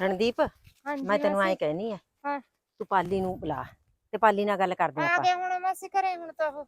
ਰਣਦੀਪ ਹਾਂਜੀ ਮੈਂ ਤੈਨੂੰ ਐਂ। ਕਹਿਨੀ ਆ ਹਾਂ। ਤੂੰ ਪਾਲੀ ਨੂੰ ਬੁਲਾ ਤੇ ਪਾਲੀ ਨਾਲ ਗੱਲ ਕਰਦੇ ਆ ਆਪਾਂ ਗਿਆ ਹੁਣ ਮਾਸੀ ਘਰੇ ਹੁਣ ਤਾਂ ਉਹ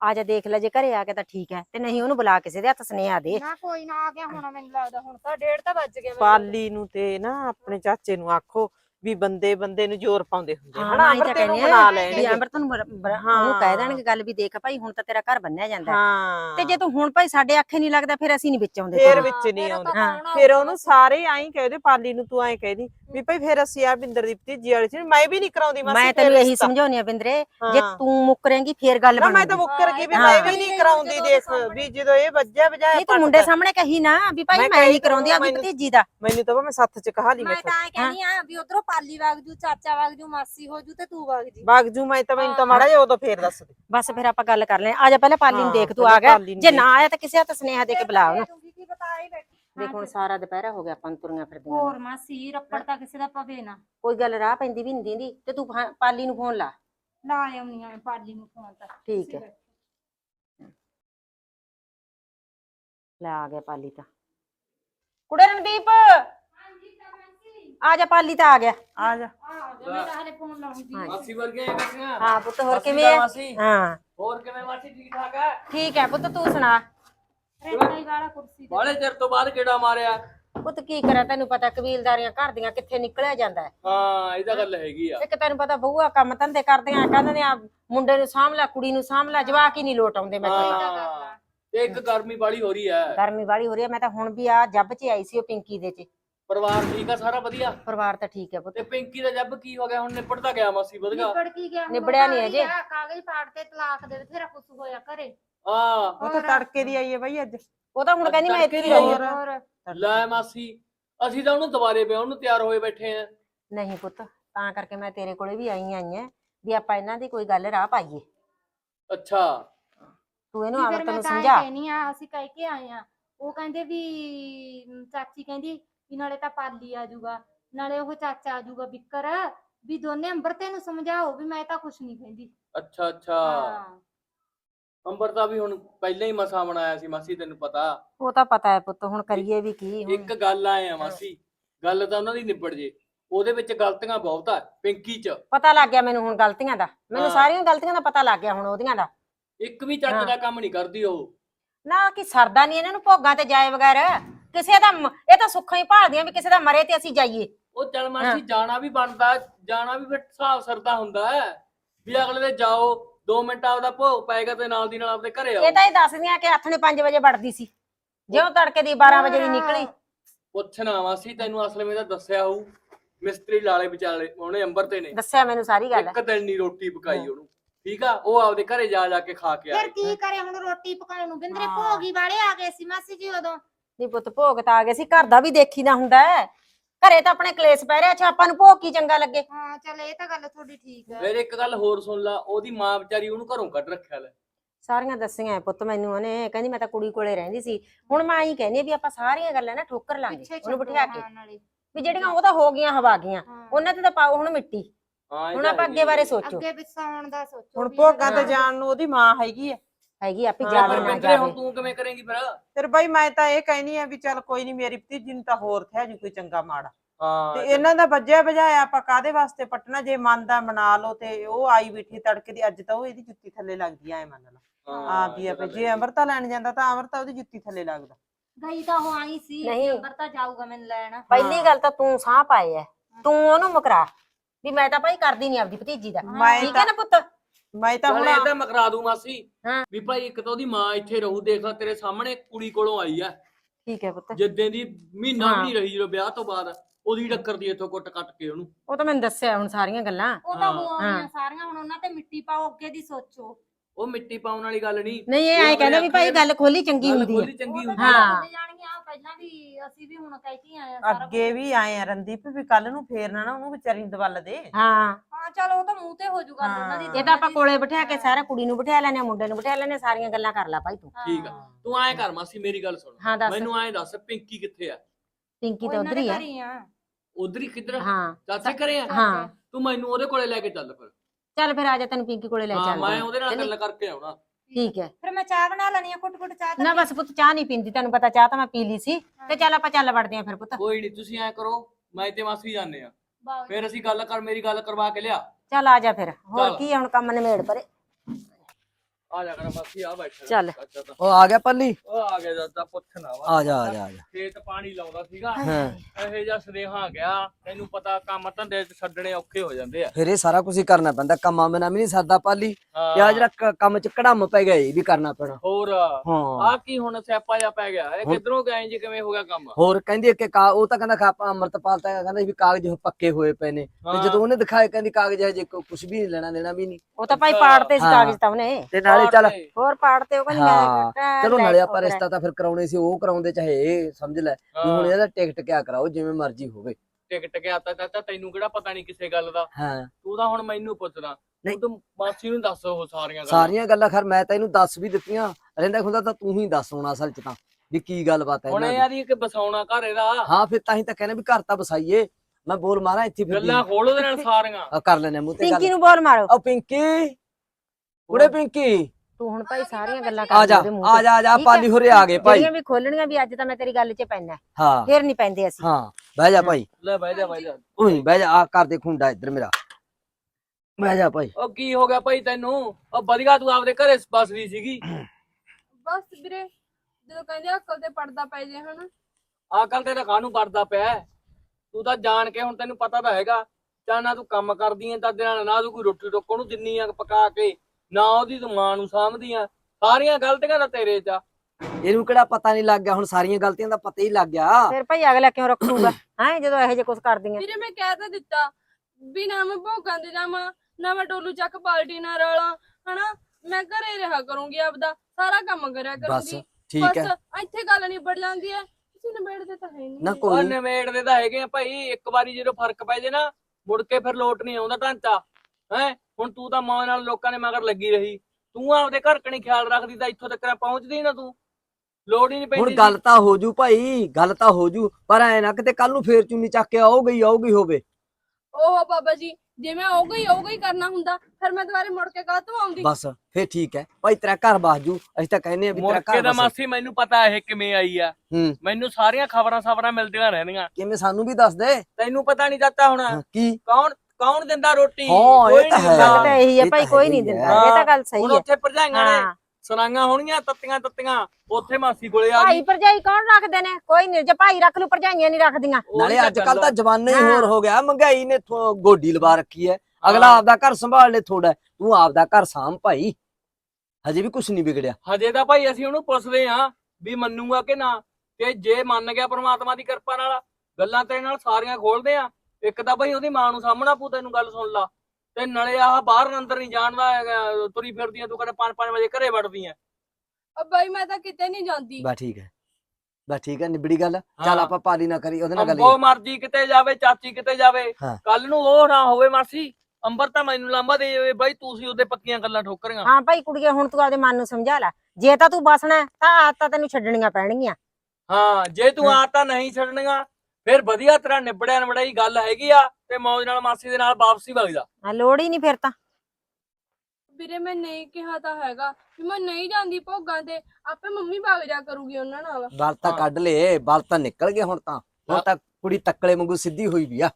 ਆ ਜਾ ਦੇਖ ਲੈ ਜੇ ਘਰੇ ਆ ਕੇ ਤਾਂ ਠੀਕ ਹੈ ਤੇ ਨਹੀਂ ਉਹਨੂੰ ਬੁਲਾ ਕਿਸੇ ਦੇ ਹੱਥ ਸੁਨੇਹਾ ਦੇ ਨਾ ਕੋਈ ਨਾ ਆ ਗਿਆ ਹੁਣ ਮੈਨੂੰ ਲੱਗਦਾ ਹੁਣ ਤਾਂ ਡੇਢ ਤਾਂ ਵੱਜ ਗਿਆ ਮੈਨੂੰ। ਪਾਲੀ ਨੂੰ ਤੇ ਨਾ ਆਪਣੇ ਚਾਚੇ ਨੂੰ ਆਖੋ ਵੀ ਬੰਦੇ ਬੰਦੇ ਨੂੰ ਜ਼ੋਰ ਪਾਉਂਦੇ ਹੁੰਦੇ ਹਾਂ, ਹਨਾ ਮੈਂ ਤਾਂ ਅੰਮ੍ਰਿਤ ਨੂੰ ਕਹਿੰਦੀ ਬਣਾ ਵੀ ਲੈਣਗੇ ਅੰਮ੍ਰਿਤ ਨੂੰ ਬਰ- ਬਰ- ਉਹਨੂੰ ਕਹਿ। ਦੇਣਗੇ ਗੱਲ ਵੀ ਦੇਖ ਭਾਈ ਹੁਣ ਤਾਂ ਤੇਰਾ ਘਰ ਬੰਨਿਆ ਜਾਂਦਾ ਹੈ। ਹਾਂ ਤੇ ਜੇ ਤੂੰ ਹੁਣ ਭਾਈ ਸਾਡੇ ਆਖੇ ਨਹੀਂ ਲੱਗਦਾ ਫਿਰ ਅਸੀਂ ਨਹੀਂ ਵਿੱਚ ਆਉਂਦੇ ਫੇਰ ਤੇਰੇ। ਵਿੱਚ ਨਹੀਂ ਆਉਂਦੇ ਫਿਰ ਉਹਨੂੰ? ਸਾਰੇ ਆਈ ਕਹਦੇ ਪਾਲੀ ਨੂੰ ਤੂੰ ਐਂ ਕਹਿਦੀ ਵੀ ਭਾਈ ਫਿਰ ਅਸੀਂ ਆ ਬਿੰਦਰ ਦੀ ਭਤੀਜੀ ਵਾਲੀ ਸੀ ਮੈਂ ਵੀ ਨਹੀਂ ਕਰਾਉਂਦੀ ਮਾਸੀ ਮੈਂ ਫਿਰ ਤੈਨੂੰ ਇਹੀ ਰਿਸ਼ਤਾ। ਸਮਝਾਉਣੀ ਆ ਬਿੰਦਰੇ ਜੇ ਹਾਂ। ਤੂੰ ਮੁੱਕਰੇਂਗੀ ਫੇਰ ਗੱਲ ਨਾ ਮੈਂ ਤਾਂ ਬਣੂਗੀ। ਮੁੱਕਰ ਗਈ ਵੀ ਹਾਂ, ਮੈਂ ਹਾਂ। ਵੀ ਨਹੀਂ ਕਰਾਉਂਦੀ ਦੇਖ ਵੀ ਜਦੋਂ ਇਹ ਵੱਜਿਆ ਵਜਾਇਆ ਨਹੀਂ ਤੂੰ ਮੁੰਡੇ ਸਾਹਮਣੇ ਕਹੀ ਨਾ ਵੀ ਭਾਈ ਮੈਂ ਮੈਂ ਨਹੀਂ ਕਹੀ ਕਰਾਉਂਦੀ ਆਪਣੀ ਮੈਨੂੰ- ਭਤੀਜੀ ਦਾ। ਮੈਨੂੰ ਤਾਂ ਮੈਂ ਸੱਥ ਚ ਕਹਾ ਲਈ ਮੈਂ ਮੈਂ ਤਾਂ ਐ ਕਹਿੰਦੀ ਆ ਵੀ ਉਧਰੋਂ ਪਾਲੀ ਵਗ ਜੂ ਚਾਚਾ ਵਗ ਜੂ ਮਾਸੀ ਹੋ ਜੂ ਤੇ ਤੂੰ ਵਗ ਜੀ। ਬਾਗਜੂ ਮੈਂ ਤਾਂ ਮੈਨੂੰ ਤਾਂ ਮਾੜਾ ਜਿਹਾ ਉਦੋਂ ਫੇਰ ਦੱਸ ਦੇ। ਬਸ ਫਿਰ ਆਪਾਂ ਗੱਲ ਕਰ ਲੈਣੇ ਆ ਜਾ ਪਹਿਲਾਂ ਪਾਲੀ ਨੂੰ ਹਾਂ, ਦੇਖ ਤੂੰ ਪਹਿਲਾਂ ਆ ਗਿਆ। ਪਾਲੀ ਨੂੰ ਜੇ ਦੇਖ। ਨਾ ਆਇਆ ਤਾਂ ਕਿਸੇ ਹੱਥ ਸੁਨੇਹਾ ਦੇ ਕੇ ਬੁਲਾ ਉਹਨੂੰ। ਕੀ ਪਤਾ ਹੀ ਬੈਠੀ ਦੇਖ ਹੁਣ ਸਾਰਾ ਦੁਪਹਿਰਾ ਹੋ ਗਿਆ ਆਪਾਂ ਨੂੰ ਤੁਰੀਆਂ ਫਿਰਦੀਆਂ ਹੋਰ ਮਾਸੀ ਰੱਪੜ ਤਾਂ ਕਿਸੇ ਦਾ ਪਵੇ ਨਾ। ਕੋਈ ਗੱਲ ਰਾਹ ਪੈਂਦੀ ਵੀ ਨਹੀਂ ਦੀ ਤੇ ਤੂੰ ਫਾ- ਪਾਲੀ ਨੂੰ ਫੋਨ ਲਾ। ਲਾ ਆਉਣੀ ਆ ਪਾਲੀ ਨੂੰ ਫੋਨ ਤਾਂ ਠੀਕ ਹੈ। ਲੈ ਆ ਗਿਆ ਪਾਲੀ ਤਾਂ। ਕੁੜੇ ਰਣਦੀਪ! ਆ ਜਾ ਪਾਲੀ ਤਾਂ ਆ ਗਿਆ। ਆ ਜਾ। ਆ ਗਿਆ ਮੈਂ ਤਾਂ ਹਲੇ ਫੋਨ ਲਾਉਂਗੀ ਹਾਂ। ਮਾਸੀ ਵਰਗੇ ਬੈਠੀਆਂ। ਹਾਂ ਪੁੱਤ ਹੋਰ ਮਾਸੀ ਕਿਵੇਂ ਦਾ ਹੈ ਮਾਸੀ। ਹਾਂ। ਹੋਰ ਕਿਵੇਂ ਮਾਸੀ ਠੀਕ ਠਾਕ ਹੈ ਠੀਕ ਹੈ ਪੁੱਤ ਤੂੰ ਸੁਣਾ। ਰੇਟਾਈ ਵਾਲਾ ਕੁਰਸੀ ਤੇ। ਬਾਲੇ ਚਿਰ ਤੋਂ ਬਾਅਦ ਕਿਹੜਾ ਮਾਰਿਆ? ਪੁੱਤ ਕੀ ਕਰਾਂ ਤੈਨੂੰ ਪਤਾ ਕਬੀਲਦਾਰੀਆਂ ਘਰ ਦੀਆਂ ਕਿੱਥੇ ਨਿਕਲਿਆ ਜਾਂਦਾ ਹੈ। ਹਾਂ ਇਹ ਤਾਂ ਗੱਲ ਹੈਗੀ ਆ। ਇੱਕ ਤੈਨੂੰ ਪਤਾ ਬਹੂਆ ਕੰਮ ਧੰਦੇ ਕਰਦੀਆਂ ਕਹਿੰਦੇ ਨੇ ਆ ਮੁੰਡੇ ਨੂੰ ਸਾਂਭ ਲੈ ਕੁੜੀ ਨੂੰ ਸਾਂਭ ਲੈ ਜਵਾਕ ਹੀ ਨਹੀਂ ਲੋਟ ਆਉਂਦੇ ਮੈਂ ਤਾਂ। ਹਾਂ ਤੇ ਇੱਕ ਗਰਮੀ ਬਾਲੀ ਹੋ ਰਹੀ ਹੈ। ਗਰਮੀ ਵਾਲੀ ਹੋ ਰਹੀ ਹੈ ਮੈਂ ਤਾਂ ਹੁਣ ਵੀ ਆ ਜੱਬ 'ਚ ਆਈ ਸੀ ਉਹ ਪਿੰਕੀ ਦੇ 'ਚ। ਪਰਿਵਾਰ ਠੀਕ ਆ ਸਾਰਾ ਵਧੀਆ? ਪਰਿਵਾਰ ਤਾਂ ਠੀਕ ਹੈ ਪੁੱਤ। ਤੇ ਪਿੰਕੀ ਦਾ ਜੱਬ ਕੀ ਹੋ ਗਿਆ? ਹੁਣ ਨਿਪਟਦਾ ਗਿਆ ਮਾਸੀ ਵਧਗਾ ਨਿਬੜ ਕੀ ਗਿਆ? ਹੁਣ ਨਿਬੜਿਆ ਨੀ। ਆ, ਕਾਗਜ਼ ਪਾੜ ਤੇ ਤਲਾਕ ਦੇ ਬਥੇਰਾ ਕੁਛ ਹੋਇਆ ਘਰੇ। ਆ ਉਹ ਤਾਂ ਤੜਕੇ ਦੀ ਆਈ ਹੈ ਬਾਈ ਅੱਜ। ਉਹ ਤਾਂ ਹੁਣ ਕਹਿੰਦੀ ਮੈਂ ਇੱਥੇ ਹੀ। ਰਹੀ। ਹੋਰ ਲੈ ਮਾਸੀ ਅਸੀਂ ਤਾਂ ਉਹਨੂੰ ਦੁਬਾਰੇ ਵਿਆਹ ਨੂੰ ਤਿਆਰ ਹੋਏ ਬੈਠੇ ਆ ਨਹੀਂ ਪੁੱਤ ਤਾਂ ਕਰਕੇ ਮੈਂ ਤੇਰੇ ਕੋਲੇ ਵੀ ਆਈ ਆਈ ਐ ਵੀ ਆਪਾਂ ਇਹਨਾਂ ਦੀ ਕੋਈ ਗੱਲ ਰਾਹ ਪਾਈਏ। ਅੱਛਾ। ਤੂੰ ਇਹਨੂੰ ਮੈਂ ਨੂੰ ਸਮਝਾ। ਕਹਿਨੀ ਆ ਅਸੀਂ ਕਹਿ ਕੇ ਆਏ ਆ ਉਹ ਕਹਿੰਦੇ ਵੀ ਅਮ, ਚਾਚੀ ਕਹਿੰਦੀ ਵੀ ਨਾਲੇ ਤਾਂ ਪਾਲੀ ਆ ਜਾਊਗਾ ਨਾਲੇ ਉਹ ਚਾਚਾ ਆ ਜਾਊਗਾ ਬਿੱਕਰ ਵੀ ਦੋਨੇ ਅੰਬਰਤੇ ਨੂੰ ਸਮਝਾਓ ਵੀ ਮੈਂ ਤਾਂ ਕੁਛ ਨਹੀਂ ਕਹਿੰਦੀ। ਅੱਛਾ ਅੱਛਾ। ਹਾਂ। ਅੰਬਰ ਤਾਂ ਵੀ ਹੁਣ ਪਹਿਲਾਂ ਹੀ ਮਸਾ ਬਣਾਇਆ ਸੀ ਮਾਸੀ ਤੈਨੂੰ ਪਤਾ। ਉਹ ਤਾਂ ਪਤਾ ਹੈ ਪੁੱਤ ਹੁਣ ਕਰੀਏ ਵੀ ਕੀ ਹੁਣ। ਇੱਕ ਗੱਲ ਆਏ ਆ ਮਾਸੀ ਗੱਲ ਤਾਂ ਉਹਨਾਂ ਦੀ ਨਿਬੜ ਜੇ। ਉਹਦੇ ਵਿੱਚ ਗਲਤੀਆਂ ਬਹੁਤ ਆ ਪਿੰਕੀ ਚ। ਪਤਾ ਲੱਗ ਗਿਆ ਮੈਨੂੰ ਹੁਣ ਗਲਤੀਆਂ ਦਾ। ਮੈਨੂੰ ਹਾਂ। ਸਾਰੀਆਂ ਗਲਤੀਆਂ ਦਾ ਪਤਾ ਲੱਗ ਗਿਆ ਹੁਣ ਉਹਦੀਆਂ ਦਾ। ਇੱਕ ਵੀ ਚੱਜ। ਦਾ ਕੰਮ ਨਹੀਂ ਕਰਦੀ ਉਹ। ਨਾ ਕਿ ਸਰਦਾ ਨਹੀਂ ਇਹਨਾਂ ਨੂੰ ਭੋਗਾਂ ਤੇ ਜਾਏ ਬਗੈਰ। ਕਿਸੇ ਦਾ ਮ- ਇਹ ਤਾਂ ਸੁੱਖਾਂ ਹੀ ਭਾਲਦੀਆਂ ਵੀ ਕਿਸੇ ਦਾ ਮਰੇ ਤੇ ਅਸੀਂ ਜਾਈਏ। ਉਹ ਚੱਲ। ਮਾਸੀ ਜਾਣਾ ਵੀ ਬਣਦਾ ਜਾਣਾ ਵੀ ਫਿਰ ਹਿਸਾਬ ਸਰਦਾ ਹੁੰਦਾ ਹੈ। ਵੀ ਅਗਲੇ ਦੇ ਜਾਓ 2 ਮਿੰਟ ਆਪਦਾ ਭੋਗ ਪਾਏਗਾ ਤੇ ਨਾਲ ਦੀ ਨਾਲ ਆਪਦੇ ਘਰੇ ਆਓ ਇਹ ਤਾਂ ਇਹ ਦੱਸਦੀਆਂ ਕਿ ਹੱਥ ਨੇ 5 ਵਜੇ ਵੜਦੀ ਸੀ। ਜਿਉਂ ਤੜਕੇ ਦੀ 12 ਵਜੇ ਦੀ ਨਿਕਲੀ। ਪੁੱਛਣਾ ਮਾਸੀ ਤੈਨੂੰ ਅਸਲ ਵਿੱਚ ਤਾਂ ਦੱਸਿਆ ਹੋਊ ਮਿਸਤਰੀ ਲਾਲੇ ਵਿਚਾਲੇ ਉਹਨੇ ਅੰਬਰ ਤੇ ਨੇ। ਦੱਸਿਆ ਮੈਨੂੰ ਸਾਰੀ ਗੱਲ। ਇੱਕ ਦਿਨ ਨਹੀਂ ਰੋਟੀ ਪਕਾਈ ਉਹਨੂੰ। ਠੀਕ ਆ? ਉਹ ਆਪਦੇ ਘਰੇ ਜਾ ਜਾ ਕੇ ਖਾ ਕੇ ਫਿਰ ਆਏ। ਕੀ ਕਰੇ ਹੁਣ ਰੋਟੀ ਪਕਾਉਣ ਨੂੰ? ਬਿੰਦਰੇ ਹਾਂ। ਭੋਗੀ ਵਾਲੇ ਆ ਗਏ ਸੀ ਮਾਸੀ ਜੀ ਉਦੋਂ। ਨਹੀਂ ਪੁੱਤ ਭੋਗ ਤਾਂ ਆ ਗਏ ਸੀ। ਘਰ ਦਾ ਵੀ ਦੇਖੀਦਾ ਹੁੰਦਾ ਹੈ। ਘਰੇ ਤਾਂ ਆਪਣੇ ਕਲੇਸ਼ ਪੈ ਰਿਹਾ ਅੱਛਾ ਆਪਾਂ ਨੂੰ ਭੋਗ ਕੀ ਚੰਗਾ ਲੱਗੇ? ਹਾਂ ਚਲ ਇਹ ਤਾਂ ਗੱਲ ਤੁਹਾਡੀ ਠੀਕ ਹੈ ਫਿਰ ਇੱਕ ਗੱਲ ਹੋਰ ਸੁਣ ਲਾ ਉਹਦੀ ਮਾਂ ਵਿਚਾਰੀ ਉਹਨੂੰ ਘਰੋਂ ਕੱਢ ਰੱਖਿਆ ਲੈ। ਸਾਰੀਆਂ ਦੱਸੀਆਂ ਪੁੱਤ ਮੈਨੂੰ ਉਹਨੇ ਕਹਿੰਦੀ ਮੈਂ ਤਾਂ ਕੁੜੀ ਕੋਲੇ ਰਹਿੰਦੀ ਸੀ। ਹੁਣ ਮੈਂ ਆਈ ਕਹਿੰਦੀ ਆ ਵੀ ਆਪਾਂ ਸਾਰੀਆਂ ਗੱਲਾਂ ਨਾ ਠੋਕਰ ਲਾਂਗੇ ਪਿੱਛੇ ਉਹਨੂੰ ਬਿਠਾ ਕੇ। ਵੀ ਜਿਹੜੀਆਂ ਉਹ ਤਾਂ ਹੋ ਗਈਆਂ ਹਵਾ ਗਈਆਂ। ਉਹਨਾਂ ਤੇ ਤਾਂ ਪਾਓ ਹੁਣ ਮਿੱਟੀ। ਹਾਂ ਇਹ ਹੁਣ ਤਾਂ ਆਪਾਂ ਹੈਗੀ ਅੱਗੇ ਬਾਰੇ ਆ। ਸੋਚੋ। ਅੱਗੇ ਵਿਸਾਉਣ ਦਾ ਸੋਚੋ ਹੁਣ ਵੀ ਭੋਗਾਂ ਤੇ। ਜਾਣ ਨੂੰ ਉਹਦੀ ਮਾਂ ਹੈਗੀ ਆ ਹੈਗੀ ਆਪੇ ਹਾਂ, ਫਿਰ ਨਾ ਬਿੰਦਰੇ ਹੁਣ ਜਾਵੇ ਤੂੰ ਕਿਵੇਂ ਕਰੇਂਗੀ ਫਿਰ? ਫਿਰ ਬਾਈ ਮੈਂ ਤਾਂ ਇਹ ਕਹਿਨੀ ਆ ਵੀ ਚੱਲ ਕੋਈ ਨਹੀਂ ਮੇਰੀ ਭਤੀਜੀ ਨੂੰ ਤਾਂ ਹੋਰ ਥਿਆ ਜੀ ਕੋਈ ਚੰਗਾ ਮਾੜਾ। ਹਾਂ ਤੇ ਇਹਨਾਂ ਦਾ ਵੱਜਿਆ ਵਜਾਇਆ ਆਪਾਂ ਕਾਦੇ ਵਾਸਤੇ ਪਟਣਾ? ਜੇ ਮਨ ਦਾ ਮਨਾ ਲਓ ਤੇ ਉਹ ਆਈ ਬੈਠੀ ਤੜਕੇ ਦੀ ਅੱਜ ਤਾਂ ਉਹ ਇਹਦੀ ਜੁੱਤੀ ਥੱਲੇ ਲੱਗਦੀ ਆ ਐ ਮੰਨ ਲਾ ਆ ਵੀ ਆਪੇ ਜੇ ਅਮਰਤਾ ਲੈਣ ਜਾਂਦਾ ਤਾਂ ਅਮਰਤਾ ਉਹਦੀ ਜੁੱਤੀ ਥੱਲੇ ਲੱਗਦਾ। ਗਈ ਤਾਂ ਉਹ ਆਈ ਸੀ ਨਹੀਂ। ਅੰਬਰ ਤਾਂ ਜਾਊਗਾ ਮੈਨੂੰ ਲੈਣ। ਪਹਿਲੀ ਗੱਲ ਤਾਂ ਤੂੰ ਸਾਹ ਪਾਏ ਐ। ਤੂੰ ਉਹਨੂੰ ਮੁਕਰਾ। ਵੀ ਮੈਂ ਤਾਂ ਭਾਈ ਕਰਦੀ ਨਹੀਂ ਆਪਦੀ ਭਤੀਜੀ ਦਾ। ਮੈਂ ਠੀਕ ਹੈ ਨਾ ਪੁੱਤ? ਮੈਂ ਤਾਂ ਹੁਣ ਇਹ ਤਾਂ ਮਕਰਾ ਦੂ ਮਾਸੀ ਹਾਂ। ਵੀ ਭਾਈ ਇੱਕ ਤਾਂ ਉਹਦੀ ਮਾਂ ਇੱਥੇ ਰਹੂ ਦੇਖ ਲੈ ਤੇਰੇ ਸਾਹਮਣੇ ਕੁੜੀ ਕੋਲੋਂ ਆਈ ਆ ਠੀਕ ਹੈ ਪੁੱਤ ਜਿੱਦਾਂ ਦੀ ਮਹੀਨਾ ਵੀ ਹਾਂ। ਨਹੀਂ ਰਹੀ ਜਦੋਂ ਵਿਆਹ ਤੋਂ ਬਾਅਦ ਉਹਦੀ ਟੱਕਰ ਦੀ ਇੱਥੋਂ ਕੁੱਟ ਕੱਟ ਕੇ ਉਹਨੂੰ ਉਹ ਤਾਂ ਮੈਨੂੰ ਦੱਸਿਆ ਹੁਣ ਸਾਰੀਆਂ ਗੱਲਾਂ ਉਹ ਤਾਂ ਹਾਂ। ਹੋ ਹਾਂ। ਆਈਆਂ ਸਾਰੀਆਂ ਹੁਣ ਉਹਨਾਂ ਤੇ ਮਿੱਟੀ ਪਾਓ ਅੱਗੇ ਦੀ ਸੋਚੋ ਉਹ ਮਿੱਟੀ ਪਾਉਣ ਵਾਲੀ ਗੱਲ ਨਹੀਂ ਨਹੀਂ ਇਹ ਐਂ ਕਹਿੰਦਾ ਵੀ ਭਾਈ ਗੱਲ ਖੋਲੀ ਚੰਗੀ ਗੱਲ ਹੁੰਦੀ ਹੈ ਖੋਲੀ ਚੰਗੀ ਉਹ ਤਾਂ ਹੁੰਦੀ ਹਾਂ। ਆ ਜਾਣਗੀਆਂ ਪਹਿਲਾਂ ਵੀ ਅਸੀਂ ਵੀ ਹੁਣ ਕਹਿ ਕੇ ਆਏ ਆ ਸਾਰਾ ਅੱਗੇ ਵੀ ਆਏ ਆ ਰਣਦੀਪ ਵੀ ਕੱਲ ਨੂੰ ਫੇਰ ਨਾ ਨਾ ਉਹਨੂੰ ਵਿਚਾਰੀ ਨੂੰ ਦਵਲ ਦੇ ਹਾਂ। ਹਾਂ ਚਲ ਉਹ ਤਾਂ ਮੂੰਹ ਤੇ ਹੋ ਜਾਊਗਾ ਉਹਨਾਂ ਦੀ ਇਹ ਤਾਂ ਆਪਾਂ ਕੋਲੇ ਬਿਠਾ ਕੇ ਸਾਰਾ ਕੁੜੀ ਨੂੰ ਬਿਠਾ ਲੈਣੇ ਮੁੰਡੇ ਨੂੰ ਬਿਠਾ ਲੈਣੇ ਸਾਰੀਆਂ ਗੱਲਾਂ ਕਰ ਲੈ ਭਾਈ ਤੂੰ। ਠੀਕ ਆ। ਤੂੰ ਐਂ ਕਰ ਮਾਸੀ ਮੇਰੀ ਗੱਲ ਸੁਣ। ਹਾਂ ਦੱਸ। ਮੈਨੂੰ ਐਂ ਦੱਸ ਪਿੰਕੀ ਕਿੱਥੇ ਆ? ਪਿੰਕੀ ਤਾਂ ਉਧਰ ਹੀ ਹੈ ਆ। ਉਧਰ ਹੀ ਕਿੱਧਰ ਹਾਂ। ਚਾਚੇ ਘਰੇ ਆ? ਹਾਂ। ਤੂੰ ਮੈਨੂੰ ਉਹਦੇ ਕੋਲੇ ਲੈ ਕੇ ਚੱਲ ਫਿਰ। ਚੱਲ ਫਿਰ ਆ ਜਾ ਤੈਨੂੰ ਪਿੰਕੀ ਕੋਲੇ ਲੈ ਹਾਂ ਮੈਂ। ਉਹਦੇ ਨਾਲ? ਗੱਲ ਕਰਕੇ ਆਉਣਾ। ਠੀਕ ਹੈ। ਫਿਰ ਮੈਂ ਚਾਹ ਬਣਾ ਲੈਣੀ ਆ ਕੁੱਟ ਕੁੱਟ ਚਾਹ ਨਾ ਬਸ ਪੁੱਤ ਚਾਹ ਨਹੀਂ ਪੀਂਦੀ ਤੈਨੂੰ ਪਤਾ ਚਾਹ ਤਾਂ ਮੈਂ ਪੀ ਲਈ ਸੀ। ਤੇ ਚੱਲ ਆਪਾਂ ਚੱਲ ਵੜਦੇ ਆਂ ਫਿਰ ਪੁੱਤ। ਕੋਈ ਨਹੀਂ ਤੁਸੀਂ ਐਂ ਕਰੋ ਮੈਂ ਤੇ ਮਾਸੀ ਜਾਂਦੇ ਆ ਬਾਗ ਫਿਰ ਅਸੀਂ ਗੱਲ ਕਰ ਮੇਰੀ ਗੱਲ ਕਰਵਾ ਕੇ ਲਿਆ। ਚੱਲ ਆ ਜਾ ਫਿਰ। ਹੋਰ। ਕੀ ਆ, ਹੁਣ ਕੰਮ ਨਿਮੇੜ ਪਰੇ? ਆ ਜਾ ਕਰ ਮਾਸੀ ਆ ਬੈਠਾ ਚੱਲ। ਚਾਚਾ ਤਾਂ। ਉਹ ਆ ਗਿਆ ਪੱਲੀ ਉਹ ਆ ਗਿਆ ਦਾਦਾ ਪੁੱਛਣਾ ਵਾ। ਆ ਜਾ ਆ ਜਾ ਆ ਜਾ। ਖੇਤ ਪਾਣੀ ਲਾਉਂਦਾ ਸੀਗਾ। ਹਾਂ। ਇਹੋ ਜਿਹਾ ਸੁਨੇਹਾ ਗਿਆ। ਤੈਨੂੰ ਪਤਾ ਕੰਮ ਧੰਦੇ ਚ ਛੱਡਣੇ ਔਖੇ ਹੋ ਜਾਂਦੇ ਆ। ਫਿਰ ਇਹ ਸਾਰਾ ਕੁਝ ਹੀ ਕਰਨਾ ਪੈਂਦਾ। ਕੰਮਾਂ ਬਿਨਾਂ ਵੀ ਨਹੀਂ ਸਰਦਾ ਪਾਲੀ। ਹਾਂ। ਤੇ ਆ ਜਿਹੜਾ ਕ- ਕੰਮ ਚ ਕੜਮ ਪੈ ਗਿਆ ਇਹ ਵੀ ਕਰਨਾ ਪੈਣਾ। ਹੋਰ ਹਾਂ। ਆ ਕੀ ਹੁਣ ਸਿਆਪਾ ਜਾ ਪੈ ਗਿਆ? ਇਹ ਕਿਧਰੋਂ ਗਏ ਜੀ ਕਿਵੇਂ ਹੋ ਗਿਆ ਕੰਮ? ਹੋਰ ਕਹਿੰਦੀ ਕਿ ਕਾ ਉਹ ਤਾਂ ਕਹਿੰਦਾ ਖਾਪਾ ਅਮਰਤਪਾਲ ਤਾਂ ਕਹਿੰਦਾ ਵੀ ਕਾਗਜ਼ ਪੱਕੇ ਹੋਏ ਪਏ ਨੇ। ਤੇ ਹਾਂ। ਜਦੋਂ ਉਹਨੇ ਦਿਖਾਏ ਕਹਿੰਦੀ ਕਾਗਜ਼ ਹਜੇ ਕੁਝ ਵੀ ਨਹੀਂ ਲੈਣਾ ਦੇਣਾ ਵੀ ਨਹੀਂ। ਉਹ ਤਾਂ ਭਾਈ। ਪਾੜਤੇ ਸੀ ਹਾਂ। ਕਾਗਜ਼ ਤਾਂ ਉਹਨੇ। ਤੇ ਨਾਲੇ ਚੱਲ ਤੇ ਹੋਰ ਪਾੜਤੇ ਉਹ ਕਹਿੰਦੀ ਮੈਂ ਚਲੋ ਨਾਲੇ ਆਪਾਂ ਰਿਸ਼ਤਾ ਤਾਂ ਫਿਰ ਕਰਾਉਣੇ ਸੀ ਉਹ ਕਰਾਉਂਦੇ ਚਾਹੇ ਇਹ ਸਮਝ ਲੈ ਹੁਣ ਇਹਦਾ ਟਿਕਟ ਕਿਆ ਕਰਾਓ ਜਿਵੇਂ ਮਰਜ਼ੀ ਹੋਵੇ। ਟਿਕਟ ਗਿਆ ਤਾਂ ਚਾਚਾ ਤੈਨੂੰ ਕਿਹੜਾ ਪਤਾ ਨਹੀਂ ਕਿਸੇ ਗੱਲ ਦਾ। ਹਾਂ। ਤੂੰ ਤਾਂ ਹੁਣ ਮੈਨੂੰ ਪੁੱਛਦਾ ਨਹੀਂ। ਤੂੰ ਮਾਸੀ ਨੂੰ ਦੱਸ ਉਹ ਸਾਰੀਆਂ ਗੱਲਾਂ। ਸਾਰੀਆਂ ਗੱਲਾਂ ਖਰ ਮੈਂ ਤਾਂ ਇਹਨੂੰ ਦੱਸ ਵੀ ਦਿੱਤੀਆਂ ਰਹਿੰਦਾ ਹੁੰਦਾ ਤਾਂ ਤੂੰ ਹੀ ਦੱਸ ਹੁਣ ਅਸਲ ਚ ਤਾਂ ਵੀ ਕੀ ਗੱਲਬਾਤ ਹੈ ਹੁਣ ਇਹਨਾਂ ਇਹ ਕਿ ਬਸਾਉਣਾ ਘਰ ਇਹਦਾ। ਹਾਂ ਫਿਰ ਤਾਂ ਹੀ ਤਾਂ ਕਹਿੰਦੇ ਵੀ ਘਰ ਤਾਂ ਵਸਾਈਏ ਮੈਂ ਬੋਲ ਮਾਰਾਂ ਇੱਥੇ ਫਿਰ ਗੱਲਾਂ ਖੋਲ ਉਹਦੇ ਨਾਲ ਸਾਰੀਆਂ। ਕਰ ਲੈਨੇ ਮੂੰਹ ਤੇ ਪਿੰਕੀ ਗੱਲ। ਨੂੰ ਬੋਲ ਮਾਰੋ। ਆ ਪਿੰਕੀ! ਉੜੇ ਪਿੰਕੀ। ਤੂੰ ਹੁਣ ਭਾਈ ਸਾਰੀਆਂ ਗੱਲਾਂ ਆ ਜਾ ਉਹਦੇ ਮੂੰਹ ਆ ਤੇ। ਜਾ ਆ ਜਾ ਠੀਕ ਪਾਲੀ ਹੈ? ਹੋਰੇ ਆ ਗਏ ਭਾਈ। ਜਿਹੜੀਆਂ ਵੀ ਖੋਲਣੀਆਂ ਵੀ ਅੱਜ ਤਾਂ ਮੈਂ ਤੇਰੀ ਗੱਲ 'ਚ ਪੈਣਾ ਹਾਂ। ਫੇਰ ਨਹੀਂ ਪੈਂਦੇ ਅਸੀਂ। ਹਾਂ ਬਹਿ ਜਾ ਭਾਈ। ਲੈ ਬਹਿ ਜਾ ਬਹਿ ਜਾ। ਉਹੀ ਬਹਿ ਜਾ ਆ ਕਰ ਦੇ ਖੁੰਡਾ ਇੱਧਰ ਮੇਰਾ। ਬਹਿ ਜਾ ਭਾਈ। ਉਹ ਕੀ ਹੋ ਗਿਆ ਭਾਈ ਤੈਨੂੰ? ਉਹ ਵਧੀਆ ਤੂੰ ਆਪਦੇ ਘਰੇ ਬਸਦੀ ਸੀਗੀ। ਬਸ ਵੀਰੇ ਜਦੋਂ ਕਹਿੰਦੇ ਅਕਲ ਤੇ ਪੜਦਾ ਪੈ ਜੇ ਹਨਾ। ਆਕਲ ਤੇ ਰਖਾ ਨੂੰ ਪੜਦਾ ਪਿਆ ਹੈ। ਤੂੰ ਤਾਂ ਜਾਣ ਕੇ ਹੁਣ ਤੈਨੂੰ ਪਤਾ ਤਾਂ ਹੈਗਾ। ਚਾ ਨਾ ਤੂੰ ਕੰਮ ਕਰਦੀ ਐ ਤਾਂ ਨਾਲ ਨਾ ਤੂੰ ਕੋਈ ਰੋਟੀ ਟੋਕੋ ਨੂੰ ਦਿੰਨੀ ਆ ਪਕਾ ਕੇ। ਨਾ ਉਹਦੀ ਤੂੰ ਮਾਂ ਨੂੰ ਸਾਂਭਦੀ ਆ ਸਾਰੀਆਂ ਗਲਤੀਆਂ ਤਾਂ ਤੇਰੇ 'ਚ ਆ। ਇਹਨੂੰ ਕਿਹੜਾ ਪਤਾ ਨਹੀਂ ਲੱਗ ਗਿਆ ਹੁਣ ਸਾਰੀਆਂ ਗਲਤੀਆਂ ਦਾ ਪਤਾ ਹੀ ਲੱਗ ਗਿਆ। ਫਿਰ ਭਾਈ ਅਗਲਾ ਕਿਉਂ ਰੱਖੂਗਾ? ਹੈ ਜਦੋਂ ਇਹੋ ਜਿਹੇ ਕੁਝ ਕਰਦੀਆਂ। ਵੀਰੇ ਮੈਂ ਕਹਿ ਤਾਂ ਦਿੱਤਾ ਵੀ ਨਾ ਮੈਂ ਭੋਗਾਂ ਤੇ ਜਾਵਾਂ ਨਾ ਮੈਂ ਡੋਲੂ ਚੱਕ ਬਾਲਟੀ ਨਾਲ ਰਲਾਂ ਹਨਾ? ਮੈਂ ਘਰੇ ਰਿਹਾ ਕਰੂੰਗੀ ਆਪਦਾ ਸਾਰਾ ਕੰਮ ਕਰਿਆ ਬਸ ਕਰੂੰਗੀ ਠੀਕ ਹੈ। ਬਸ ਇੱਥੇ ਗੱਲ ਨਿਬੜ ਜਾਂਦੀ ਹੈ ਕਿਸੇ ਨਿਬੜਦੇ ਤਾਂ ਹੈ ਨਹੀਂ ਨਾ ਉਹ ਕੋਈ ਨਿਮੇੜ ਦੇ ਤਾਂ ਹੈਗੇ ਆ ਭਾਈ ਇੱਕ ਵਾਰੀ ਜਦੋਂ ਫ਼ਰਕ ਪੈ ਜੇ ਨਾ ਮੁੜ ਕੇ ਫਿਰ ਲੋਟ ਨਹੀਂ ਆਉਂਦਾ ਢਾਂਚਾ ਹੈ? ਹੁਣ ਤੂੰ ਤਾਂ ਮਾਂ ਨਾਲ ਲੋਕਾਂ ਨੇ ਮਗਰ ਲੱਗੀ ਰਹੀ। ਤੂੰ ਆਪਦੇ ਘਰ ਕਣੀ ਖਿਆਲ ਰੱਖਦੀ ਤਾਂ ਇੱਥੋਂ ਤੱਕ ਪਹੁੰਚਦੀ ਨਾ ਤੂੰ। ਲੋੜ ਹੀ ਨਹੀਂ ਪੈਂਦੀ ਹੁਣ। ਗੱਲ ਤਾਂ ਹੋ ਜੂ ਭਾਈ ਗੱਲ ਤਾਂ ਹੋ ਜੂ ਪਰ ਐ ਨਾ ਕਿਤੇ ਕੱਲ ਨੂੰ ਫੇਰ ਚੁੰਨੀ ਚੱਕ ਕੇ ਆਉਗੀ ਆਉਗੀ ਹੋਵੇ। ਓਹ ਬਾਬਾ ਜੀ ਜੇ ਮੈਂ ਆਉਗਾ ਹੀ ਆਉਗਾ ਹੀ ਕਰਨਾ ਹੁੰਦਾ ਫਿਰ ਮੈਂ ਦੁਬਾਰੇ ਮੁੜ ਕੇ ਕਾਹਤੋਂ ਆਉਂਦੀ ਬਸ ਫੇਰ ਠੀਕ ਹੈ। ਭਾਈ ਤੇਰਾ ਘਰ ਬਸ ਜੂ ਅਸੀਂ ਤਾਂ ਕਹਿੰਦੇ ਆ ਵੀ ਤੇਰਾ ਮੁਰਕੇ ਘਰ ਦਾ ਬਸ। ਮਾਸੀ ਮੈਨੂੰ ਪਤਾ ਇਹ ਕਿਵੇਂ ਆਈ ਆ। ਹੂੰ। ਮੈਨੂੰ ਸਾਰੀਆਂ ਖਬਰਾਂ ਸਬਰਾਂ ਮਿਲਦੀਆਂ ਰਹਿੰਦੀਆਂ। ਕਿਵੇਂ ਸਾਨੂੰ ਵੀ ਦੱਸ ਦੇ। ਤੈਨੂੰ ਪਤਾ ਨਹੀਂ ਚਾਚਾ ਹੁਣ। ਹਾਂ, ਕੀ? ਕੌਣ? ਕੌਣ ਦਿੰਦਾ ਰੋਟੀ? ਹਾਂ, ਇਹ ਕੋਈ ਤਾਂ ਹੈ। ਗੱਲ ਤਾਂ ਇਹੀ ਹੈ ਇਹ ਭਾਈ ਤਾਂ ਕੋਈ ਹੈਗੀ ਨਹੀਂ ਹੈ। ਦਿੰਦਾ। ਇਹ ਤਾਂ ਗੱਲ ਸਹੀ ਹੁਣ ਹੈ ਉੱਥੇ ਭਰਜਾਈਆਂ ਨੇ ਹਾਂ। ਹੋਣਗੀਆਂ ਤੱਤੀਆਂ ਤੱਤੀਆਂ। ਉੱਥੇ ਮਾਸੀ ਕੋਲੇ ਆ ਭਾਈ ਗਈ। ਭਰਜਾਈ ਕੌਣ ਰੱਖਦੇ ਨੇ? ਕੋਈ ਨਹੀਂ ਜੇ ਭਾਈ ਰੱਖ ਲੂ ਭਰਜਾਈਆਂ ਨਹੀਂ ਰੱਖਦੀਆਂ। ਨਾਲੇ ਅੱਜ ਕੱਲ ਤਾਂ। ਜਵਾਨੇ ਹੀ। ਹੋਰ ਹੋ ਗਿਆ। ਮਹਿੰਗਾਈ ਨੇ ਥੋ- ਗੋਡੀ ਲਵਾ ਰੱਖੀ ਹੈ। ਅਗਲਾ। ਆਪਦਾ ਘਰ ਸੰਭਾਲ ਲੈ ਥੋੜਾ ਤੂੰ ਆਪਦਾ ਘਰ ਸਾਂਭ ਭਾਈ। ਹਜੇ ਵੀ ਕੁਝ ਨਹੀਂ ਵਿਗੜਿਆ। ਹਜੇ ਤਾਂ ਭਾਈ ਅਸੀਂ ਉਹਨੂੰ ਪੁੱਛਦੇ ਆ ਵੀ ਮੰਨੂਗਾ ਕਿ ਨਾ। ਤੇ ਜੇ ਮੰਨ ਗਿਆ ਪ੍ਰਮਾਤਮਾ ਦੀ ਕਿਰਪਾ ਨਾਲ ਗੱਲਾਂ ਤੇਰੇ ਨਾਲ ਸਾਰੀਆਂ ਖੋਲਦੇ ਆ ਇੱਕ ਤਾਂ ਭਾਈ ਉਹਦੀ ਮਾਂ ਨੂੰ ਸਾਹਮਣਾ ਪੂ ਤੈਨੂੰ ਗੱਲ ਸੁਣ ਲਾ। ਤੇ ਨਲੇ ਆਹ ਬਾਹਰ ਅੰਦਰ ਨਹੀਂ ਜਾਣਦਾ ਹੈਗਾ, ਤੁਰੀ ਫਿਰਦੀ ਆ ਤੂੰ ਕਦੇ 5-5 ਵਜੇ ਘਰੇ ਵੜਦੀ ਆ ਅ ਬਾਈ ਮੈਂ ਤਾਂ ਕਿਤੇ ਨਹੀਂ ਜਾਂਦੀ। ਬਸ ਠੀਕ ਹੈ। ਬਸ ਠੀਕ ਹੈ ਨਿਬੜੀ ਗੱਲ। ਚੱਲ ਹਾਂ। ਆਪਾਂ ਪਾਲੀ ਨਾ ਕਰੀ ਉਹਦੇ ਨਾਲ ਗੱਲ ਅੰਬੋ ਮਰਜ਼ੀ ਕਿਤੇ ਜਾਵੇ ਚਾਚੀ ਕਿਤੇ ਜਾਵੇ। ਹਾਂ। ਕੱਲ ਨੂੰ ਉਹ ਨਾ ਹੋਵੇ ਮਾਸੀ ਅੰਬਰ ਤਾਂ ਮੈਨੂੰ ਲਾਂਬਾ ਦੇ ਜਾਵੇ। ਬਾਈ ਤੁਸੀਂ ਉਹਦੇ ਪੱਕੀਆਂ ਗੱਲਾਂ ਠੋਕਰੀਆਂ। ਹਾਂ ਭਾਈ ਕੁੜੀਏ ਹੁਣ ਤੂੰ ਆਪਦੇ ਮਨ ਨੂੰ ਸਮਝਾ ਲੈ। ਜੇ ਤਾਂ ਤੂੰ ਬਸਣਾ ਹੈ, ਤਾਂ ਆਦਤਾਂ ਤੈਨੂੰ ਛੱਡਣੀਆਂ ਪੈਣਗੀਆਂ। ਹਾਂ ਜੇ ਤੂੰ ਹਾਂ। ਆ ਤਾਂ ਨਹੀਂ ਛੱਡਣੀਆਂ ਫਿਰ ਵਧੀਆ ਤਰ੍ਹਾਂ ਨਿਬੜਿਆ ਨਿਬੜਾਈ ਗੱਲ ਹੈਗੀ ਆ ਤੇ ਮੌਜ ਨਾਲ ਮਾਸੀ ਦੇ ਨਾਲ ਵਾਪਸੀ ਵਗ ਜਾ ਹਾਂ, ਲੋੜ ਹੀ ਨਹੀਂ ਫਿਰ ਤਾਂ। ਵੀਰੇ ਮੈਂ ਨਹੀਂ ਕਿਹਾ ਤਾਂ ਹੈਗਾ ਵੀ ਮੈਂ ਨਹੀਂ ਜਾਂਦੀ ਭੋਗਾਂ ਤੇ ਆਪੇ ਮੰਮੀ ਭਾਗ ਜਾ ਕਰੂਗੀ ਉਹਨਾਂ ਨਾਲ। ਬਲ ਤਾਂ। ਕੱਢ ਲੇ ਬਲ ਤਾਂ ਨਿਕਲ ਗਏ ਹੁਣ ਤਾਂ। ਹੁਣ। ਤਾਂ ਕੁੜੀ ਤੱਕਲੇ ਵਾਂਗੂ ਸਿੱਧੀ ਹੋਈ ਵੀ ਆ।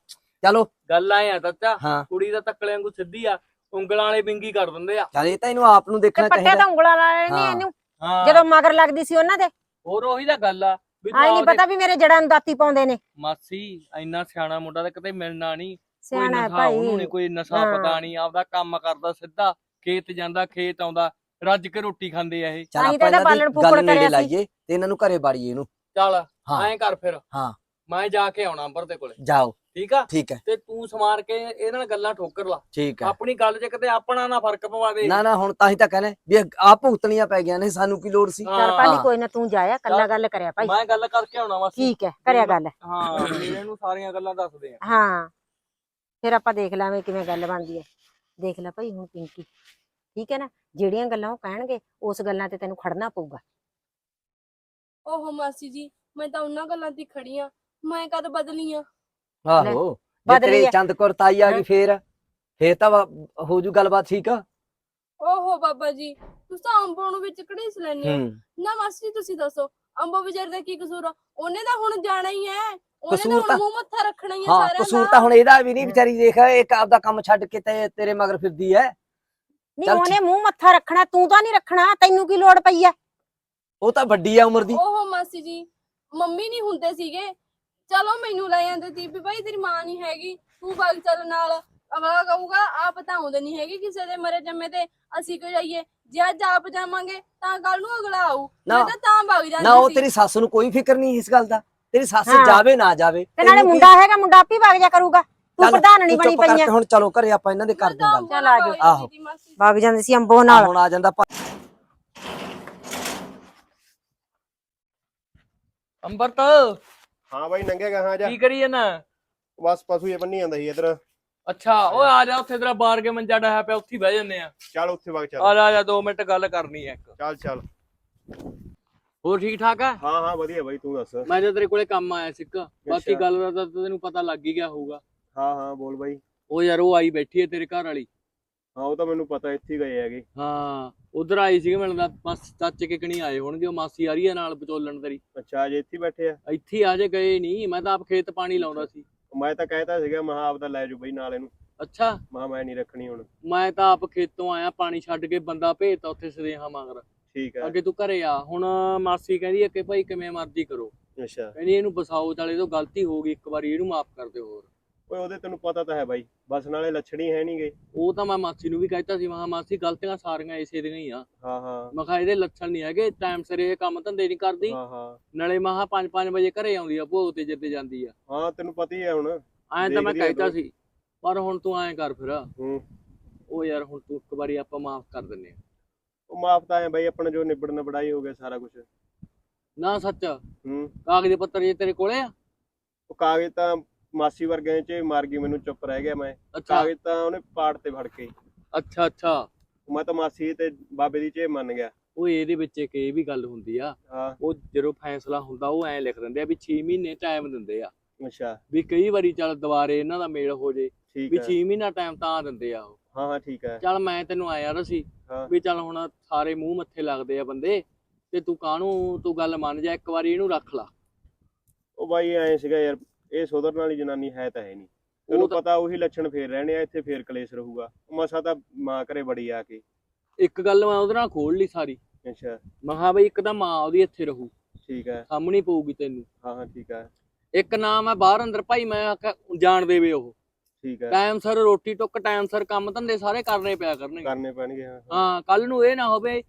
ਚਲੋ। ਗੱਲ ਆਏ ਆ ਚਾਚਾ ਹਾਂ। ਕੁੜੀ ਦਾ ਤੱਕਲੇ ਵਾਂਗੂ ਸਿੱਧੀ ਆ ਉਂਗਲਾਂ ਵਾਲੇ ਬਿੰਗੀ ਕਰ ਦਿੰਦੇ ਆ। ਚੱਲ ਇਹ ਤਾਂ ਇਹਨੂੰ ਆਪ ਨੂੰ ਤੇ ਦੇਖਣਾ ਪੱਟੇ ਚਾਹੀਦਾ। ਤਾਂ ਉਂਗਲਾਂ ਨਾਲ ਨਹੀਂ ਹਾਂ। ਇਹਨੂੰ ਹਾਂ। ਜਦੋਂ ਮਗਰ ਲੱਗਦੀ ਸੀ ਉਹਨਾਂ ਦੇ। ਹੋਰ ਉਹੀ ਤਾਂ ਗੱਲ ਆ ਆਈ ਨਹੀਂ ਪਤਾ ਵੀ ਮੇਰੇ ਜੜਾਂ ਨੂੰ ਦਾਤੀ ਪਾਉਂਦੇ ਨੇ ਮਾਸੀ ਇੰਨਾ ਸਿਆਣਾ ਮੁੰਡਾ ਤਾਂ ਕਿਤੇ ਮਿਲਣਾ ਨਹੀਂ ਕੋਈ ਸਿਆਣਾ ਹੈ ਨਸ਼ਾ ਉਹਨੂੰ ਭਾਈ ਨਹੀਂ ਕੋਈ ਨਸ਼ਾ ਹਾਂ। ਪਤਾ ਨਹੀਂ ਆਪਦਾ ਕੰਮ ਕਰਦਾ ਸਿੱਧਾ ਖੇਤ ਜਾਂਦਾ ਖੇਤ ਆਉਂਦਾ ਰੱਜ ਕੇ ਰੋਟੀ ਖਾਂਦੇ ਆ ਇਹ ਚੱਲ ਤਾਂ ਆਪਾਂ ਤਾਂ ਇਹਨਾਂ ਪਾਲਣ ਦੀ ਪੋਸ਼ਣ ਗੱਲ ਨੇੜੇ ਕਰਿਆ ਸੀ। ਲਾਈਏ ਤੇ ਇਹਨਾਂ ਨੂੰ ਘਰੇ ਬਾੜੀਏ ਇਹਨੂੰ ਚੱਲ ਹਾਂ। ਐਂ ਕਰ ਫਿਰ ਹਾਂ। ਮੈਂ ਜਾ ਕੇ ਆਉਣਾ ਅੰਬਰ ਦੇ ਕੋਲੇ। ਜਾਓ। ਠੀਕ ਆ? ਠੀਕ ਹੈ। ਤੇ ਤੂੰ ਸਮਾਰ ਕੇ ਇਹਦੇ ਨਾਲ ਗੱਲਾਂ ਠੋਕਰ ਲਾ। ਠੀਕ ਹੈ। ਆਪਣੀ ਗੱਲ 'ਚ ਕਿਤੇ ਆਪਣਾ ਨਾ ਫ਼ਰਕ ਪਵਾ ਦੇ ਨਾ ਨਾ ਹੁਣ ਤਾਂ ਹੀ ਤਾਂ ਕਹਿੰਦੇ ਵੀ ਆ ਭੁਗਤਣੀਆਂ ਪੈ ਗਈਆਂ ਨੇ ਸਾਨੂੰ ਕੀ ਲੋੜ ਸੀ? ਚੱਲ। ਭਾਈ ਕੋਈ ਨਾ ਤੂੰ ਜਾਇਆ ਕੱਲਾ। ਗੱਲ ਕਰਿਆ ਭਾਈ। ਮੈਂ ਗੱਲ ਕਰਕੇ ਆਉਣਾ ਮਾਸੀ ਠੀਕ ਹੈ ਕਰਿਆ ਗੱਲ। ਹਾਂ ਮੇਰੇ ਨੂੰ ਸਾਰੀਆਂ ਗੱਲਾਂ ਦੱਸਦੇ ਆ। ਹਾਂ। ਫਿਰ ਆਪਾਂ ਦੇਖ ਲਾਂਗੇ ਕਿਵੇਂ ਗੱਲ ਬਣਦੀ ਹੈ। ਦੇਖ ਲੈ ਭਾਈ ਹੁਣ ਪਿੰਕੀ। ਠੀਕ ਹੈ ਨਾ? ਜਿਹੜੀਆਂ ਗੱਲਾਂ ਉਹ ਕਹਿਣਗੇ ਉਸ ਗੱਲਾਂ ਤੇ ਤੈਨੂੰ ਖੜਨਾ ਪਊਗਾ। ਓਹੋ ਮਾਸੀ ਜੀ ਮੈਂ ਤਾਂ ਉਹਨਾਂ ਗੱਲਾਂ ਤੇ ਖੜੀ ਆ। ਮੈਂ ਕਦ ਬਦਲੀ ਆ? ਆਹੋ ਜੇ ਬਦਲੀ ਤੇਰੇ ਹੈ। ਚੰਦ ਕੌਰ ਤਾਈ ਆ ਗਈ ਫੇਰ ਫੇਰ ਤਾਂ ਵਾ- ਹੋ ਜੂ ਗੱਲਬਾਤ ਠੀਕ ਆ? ਓਹੋ ਬਾਬਾ ਜੀ ਤੁਸੀਂ ਤਾਂ ਅੰਬੋ ਨੂੰ ਵਿੱਚ ਘੜੀਸ ਲੈਣੇ ਹੋ। ਹੂੰ। ਨਾ ਮਾਸੀ ਤੁਸੀਂ ਦੱਸੋ ਅੰਬੋ ਵਿਚਾਰੇ ਦਾ ਕੀ ਕਸੂਰ ਆ? ਉਹਨੇ ਤਾਂ ਹੁਣ ਜਾਣਾ ਹੀ ਹੈ ਉਹਨੇ ਕਸੂਰ ਤਾਂ ਮੂੰਹ ਮੱਥਾ ਰੱਖਣਾ ਹੀ ਆ ਹਾਂ ਸਾਰਿਆਂ ਕਸੂਰ ਦਾ। ਤਾਂ ਹੁਣ ਇਹਦਾ ਵੀ ਨਹੀਂ ਵਿਚਾਰੀ ਦੇਖ ਇੱਕ ਆਪਦਾ ਕੰਮ ਛੱਡ ਕੇ ਤੇ ਤੇਰੇ ਮਗਰ ਫਿਰਦੀ ਐ। ਨਹੀਂ ਚੱਲ ਉਹਨੇ ਮੂੰਹ ਮੱਥਾ ਰੱਖਣਾ ਤੂੰ ਤਾਂ ਨਹੀਂ ਰੱਖਣਾ ਤੈਨੂੰ ਕੀ ਲੋੜ ਪਈ ਐ? ਉਹ ਤਾਂ ਵੱਡੀ ਐ ਉਮਰ ਦੀ। ਓਹੋ ਮਾਸੀ ਜੀ ਮੰਮੀ ਨਹੀਂ ਹੁੰਦੇ ਸੀਗੇ। ਚਲੋ ਮੈਨੂੰ ਲੈ ਜਾਂਦੇ ਸੀ ਵੀ ਭਾਈ ਤੇਰੀ ਮਾਂ ਨਹੀਂ ਹੈਗੀ। ਤੂੰ ਵਗ ਚੱਲ ਨਾਲ। ਅਗਲਾ ਕਹੂਗਾ ਆਪ ਤਾਂ ਆਉਂਦੇ ਨਹੀਂ ਹੈਗੇ ਕਿਸੇ ਦੇ ਮਰੇ ਜੰਮੇ ਤੇ। ਅਸੀਂ ਕਿਉਂ ਜਾਈਏ? ਜੇ ਅੱਜ ਆਪ ਜਾਵਾਂਗੇ ਤਾਂ ਕੱਲ ਨੂੰ ਅਗਲਾ ਆਊ। ਨਾ- ਮੈਂ ਤਾਂ ਤਾਂ ਵਗ ਜਾਂਦੀ ਨਾ ਉਹ ਸੀ। ਤੇਰੀ ਸੱਸ ਨੂੰ ਕੋਈ ਫਿਕਰ ਨਹੀਂ ਇਸ ਗੱਲ ਦਾ। ਤੇਰੀ ਸੱਸ ਹਾਂ। ਜਾਵੇ ਨਾ ਜਾਵੇ। ਤੇ ਨਾਲੇ ਤੈਨੂੰ ਕੀ- ਮੁੰਡਾ ਹੈਗਾ ਮੁੰਡਾ ਆਪੀ ਵਗ ਜਾ ਕਰੂਗਾ। ਤੂੰ ਚੱਲ, ਪ੍ਰਧਾਨ ਨਹੀਂ ਤੂੰ ਬਣੀ ਚੁੱਪ ਪਈ ਕਰਕੇ ਹੁਣ ਚਲੋ ਘਰੇ ਆਪਾਂ ਇਹਨਾਂ ਦੇ ਮੈਂ ਕਰਦੇ ਤਾਂ ਗੱਲ ਚੱਲ ਆ ਜਾਓ। ਵਗ ਜਾਂਦੀ ਆਹੋ। ਸੀ ਮਾਸੀ। ਜੀ। ਵਗ ਜਾਂਦੀ ਸੀ ਅੰਬੋ ਨਾਲ। ਹੁਣ ਆ ਜਾਂਦਾ ਭਾ- ਅੰਬਰਤ! ਹਾਂ ਬਾਈ ਨੰਗੇ ਕਹਾਂ ਜਾ। ਕੀ ਕਰੀ ਜਾਨਾ? ਬਸ ਪਸ਼ੂ ਇਹ ਬੰਨੀ ਜਾਂਦਾ ਸੀ ਇਧਰ। ਅੱਛਾ ਓਏ ਆ ਜਾ ਉੱਥੇ ਤੇਰਾ ਬਾਰ ਕੇ ਮੰਜਾ ਡਾਇਆ ਪਿਆ ਉੱਥੇ ਹੀ ਬਹਿ ਜੰਨੇ ਆ। ਚੱਲ ਉੱਥੇ ਵਗ ਆ ਚੱਲ ਜਾ ਆ ਜਾ 2 ਮਿੰਟ ਗੱਲ ਕਰਨੀ ਐ ਇੱਕ। ਚੱਲ ਚੱਲ। ਹੋਰ ਠੀਕ ਠਾਕ ਆ? ਹਾਂ ਹਾਂ ਵਧੀਆ ਬਾਈ ਤੂੰ ਦੱਸ। ਮੈਂ ਤਾਂ ਤੇਰੇ ਕੋਲੇ ਕੰਮ ਆਇਆ ਸੀ ਇੱਕ। ਬਾਕੀ। ਗੱਲ ਦਾ ਤਾਂ ਤੈਨੂੰ ਪਤਾ ਲੱਗ ਹੀ ਗਿਆ ਹੋਊਗਾ। ਹਾਂ ਹਾਂ ਬੋਲ ਬਾਈ। ਉਹ ਯਾਰ ਉਹ ਆਈ ਬੈਠੀ ਹੈ ਤੇਰੇ ਘਰ ਵਾਲੀ। ਹਾਂ ਉਹ ਤਾਂ ਮੈਨੂੰ ਪਤਾ ਇੱਥੇ ਹੀ ਗਏ ਹੈਗੇ। ਹਾਂ ਉਧਰ ਆਈ ਸੀਗੀ ਮੈਨੂੰ ਦਾ ਬਸ ਚਾਚੇ ਕੇ ਕਣੀ ਆਏ ਹੋਣਗੇ ਉਹ ਮਾਸੀ ਆ ਰਹੀ ਹੈ ਨਾਲ ਵਿਚੋਲਣ ਤੇਰੀ। ਅੱਛਾ ਅਜੇ ਇੱਥੇ ਹੀ ਬੈਠੇ ਆ? ਇੱਥੇ ਆ ਜੇ ਗਏ ਨਹੀਂ। ਮੈਂ ਤਾਂ ਆਪ ਖੇਤ ਪਾਣੀ ਲਾਉਂਦਾ ਸੀ। ਮੈਂ ਤਾਂ ਕਹਿਤਾ ਸੀਗਾ ਮੈਂ ਕਿਹਾ ਆਪਦਾ ਲੈ ਜਾਓ ਬਾਈ ਨਾਲ ਇਹਨੂੰ। ਅੱਛਾ। ਮੈਂ ਮੈਂ ਨਹੀਂ ਰੱਖਣੀ ਹੁਣ। ਮੈਂ ਤਾਂ ਆਪ ਖੇਤੋਂ ਆਇਆ ਪਾਣੀ ਛੱਡ ਕੇ ਬੰਦਾ ਭੇਜਤਾ ਉੱਥੇ ਸਦੇਹਾ ਮਗਰ। ਠੀਕ ਹੈ ਅੱਗੇ ਤੂੰ ਘਰੇ ਆ। ਹੁਣ ਮਾਸੀ ਕਹਿੰਦੀ ਹੈ ਕਿ ਭਾਈ ਕਿਵੇਂ ਮਰਜ਼ੀ ਕਰੋ। ਅੱਛਾ। ਕਹਿੰਦੀ ਇਹਨੂੰ ਬਸਾਓ ਚਾਲੇ ਤੋਂ ਗਲਤੀ ਹੋ ਗਈ ਇੱਕ ਵਾਰੀ ਇਹਨੂੰ ਮਾਫ ਕਰ ਦਿਓ ਹੋਰ। ਓਏ ਉਹਦੇ ਤੈਨੂੰ ਪਤਾ ਤਾਂ ਹੈ ਬਾਈ ਬਸ ਨਾਲੇ ਲੱਛਣੀ ਹੈ ਨਹੀਂਗੇ ਉਹ ਤਾਂ ਮੈਂ ਮਾਸੀ ਨੂੰ ਵੀ ਕਹਿਤਾ ਸੀ ਮੈਂ ਕਿਹਾ ਮਾਸੀ ਗਲਤੀਆਂ ਸਾਰੀਆਂ ਇਸੇ ਦੀਆਂ ਹੀ ਆ। ਹਾਂ ਹਾਂ। ਮੈਂ ਕਿਹਾ ਇਹਦੇ ਲੱਛਣ ਨਹੀਂ ਹੈਗੇ ਟਾਈਮ ਸਿਰ ਇਹ ਕੰਮ ਧੰਦੇ ਨਹੀਂ ਕਰਦੀ। ਹਾਂ ਹਾਂ। ਨਾਲੇ ਮੈਂ ਕਿਹਾ 5-5 ਵਜੇ ਘਰੇ ਆਉਂਦੀ ਆ ਭੋਗ ਤੇ ਜਿੱਤੇ ਜਾਂਦੀ ਆ। ਹਾਂ ਤੈਨੂੰ ਪਤਾ ਹੀ ਹੈ ਹੁਣ। ਐਂ ਤਾਂ ਮੈਂ ਕਹਿਤਾ। ਸੀ ਪਰ ਹੁਣ ਤੂੰ ਐਂ ਕਰ ਫਿਰ। ਹੂੰ। ਉਹ ਯਾਰ ਹੁਣ ਤੂੰ ਇੱਕ ਵਾਰੀ ਆਪਾਂ ਮਾਫ ਕਰ ਦਿੰਨੇ ਆ। ਉਹ ਮਾਫ ਤਾਂ ਹੈ ਬਾਈ ਆਪਣਾ ਜੋ ਨਿਬੜ ਨਬੜਾਈ ਹੋ ਗਿਆ ਸਾਰਾ ਕੁਝ ਨਾ ਸੱਚ ਹੂੰ। ਕਾਗਜ਼ ਪੱਤਰ ਜੇ ਤੇਰੇ ਕੋਲੇ ਆ? ਉਹ ਕਾਗਜ਼ ਤਾਂ ਮਾਸੀ ਵਰਗਿਆਂ ਚ ਮਾਰ ਗਈ ਮੈਨੂੰ ਚੁੱਪ ਰਹਿ ਗਿਆ ਮੈਂ। ਅੱਛਾ। ਕਾਗਜ਼ ਤਾਂ ਉਹਨੇ ਪਾੜ ਤੇ ਫੜ ਕੇ। ਅੱਛਾ ਅੱਛਾ। ਮੈਂ ਤਾਂ ਮਾਸੀ ਤੇ ਬਾਬੇ ਦੀ ਚ ਮੰਨ ਗਿਆ। ਉਹ ਇਹਦੇ ਵਿੱਚ ਇੱਕ ਇਹ ਵੀ ਗੱਲ ਹੁੰਦੀ ਆ ਹਾਂ। ਉਹ ਜਦੋਂ ਫੈਸਲਾ ਹੁੰਦਾ ਉਹ ਐਂ ਲਿਖ ਦਿੰਦੇ ਆ ਵੀ 6 ਮਹੀਨੇ ਟਾਈਮ ਦਿੰਦੇ ਆ। ਅੱਛਾ। ਵੀ ਕਈ ਵਾਰੀ ਚੱਲ ਦੁਬਾਰੇ ਇਹਨਾਂ ਦਾ ਮੇਲ ਹੋ ਜੇ ਠੀਕ ਵੀ ਹੈ 6 ਮਹੀਨਾ ਟਾਈਮ ਤਾਂ ਦਿੰਦੇ ਆ ਉਹ। ਹਾਂ ਹਾਂ ਠੀਕ ਹੈ ਚੱਲ ਮੈਂ ਤੈਨੂੰ ਆਇਆ ਰਸੀ ਹਾਂ। ਵੀ ਚੱਲ ਹੁਣ ਸਾਰੇ ਮੂੰਹ ਮੱਥੇ ਲੱਗਦੇ ਆ ਬੰਦੇ ਤੇ ਤੂੰ ਕਾਹਨੂੰ ਤੂੰ ਗੱਲ ਮੰਨ ਜਾ ਇੱਕ ਵਾਰੀ ਇਹਨੂੰ ਰੱਖ ਲਾ। ਉਹ ਬਾਈ ਐ ਸੀਗਾ ਯਾਰ ਇਹ ਸੁਧਰਨ ਵਾਲੀ ਜਨਾਨੀ ਹੈ ਤਾਂ ਹੈ ਨਹੀਂ। ਤੈਨੂੰ ਪਤਾ ਉਹੀ ਲੱਛਣ ਫੇਰ ਰਹਿਣੇ ਆ ਇੱਥੇ ਫੇਰ ਕਲੇਸ਼ ਰਹੂਗਾ। ਮਸਾ ਤਾਂ ਮਾਂ ਘਰੇ ਬੜੀ ਆ ਕੇ। ਇੱਕ ਗੱਲ ਮੈਂ ਉਹਦੇ ਨਾਲ ਖੋਲ ਲਈ ਸਾਰੀ। ਅੱਛਾ। ਮੈਂ ਕਿਹਾ ਬਈ ਇੱਕ ਤਾਂ ਮਾਂ ਉਹਦੀ ਇੱਥੇ ਰਹੂ। ਠੀਕ ਹੈ ਸਾਹਮਣੀ ਪਊਗੀ ਤੈਨੂੰ। ਹਾਂ ਹਾਂ ਠੀਕ ਹੈ ਇੱਕ ਨਾਮ ਹੈ ਬਾਹਰ ਅੰਦਰ ਭਾਈ ਮੈਂ ਜਾਣ ਦੇਵੇ ਉਹ। ਠੀਕ ਹੈ ਟਾਈਮ ਸਰ ਰੋਟੀ ਟੁੱਕ ਟਾਈਮ ਸਰ ਕੰਮ ਧੰਦੇ ਸਾਰੇ ਕਰਨੇ ਪਿਆ ਕਰਨਗੇ। ਕਰਨੇ ਪੈਣਗੇ ਹਾਂ ਕੱਲ ਨੂੰ ਇਹ ਨਾ ਹੋਵੇ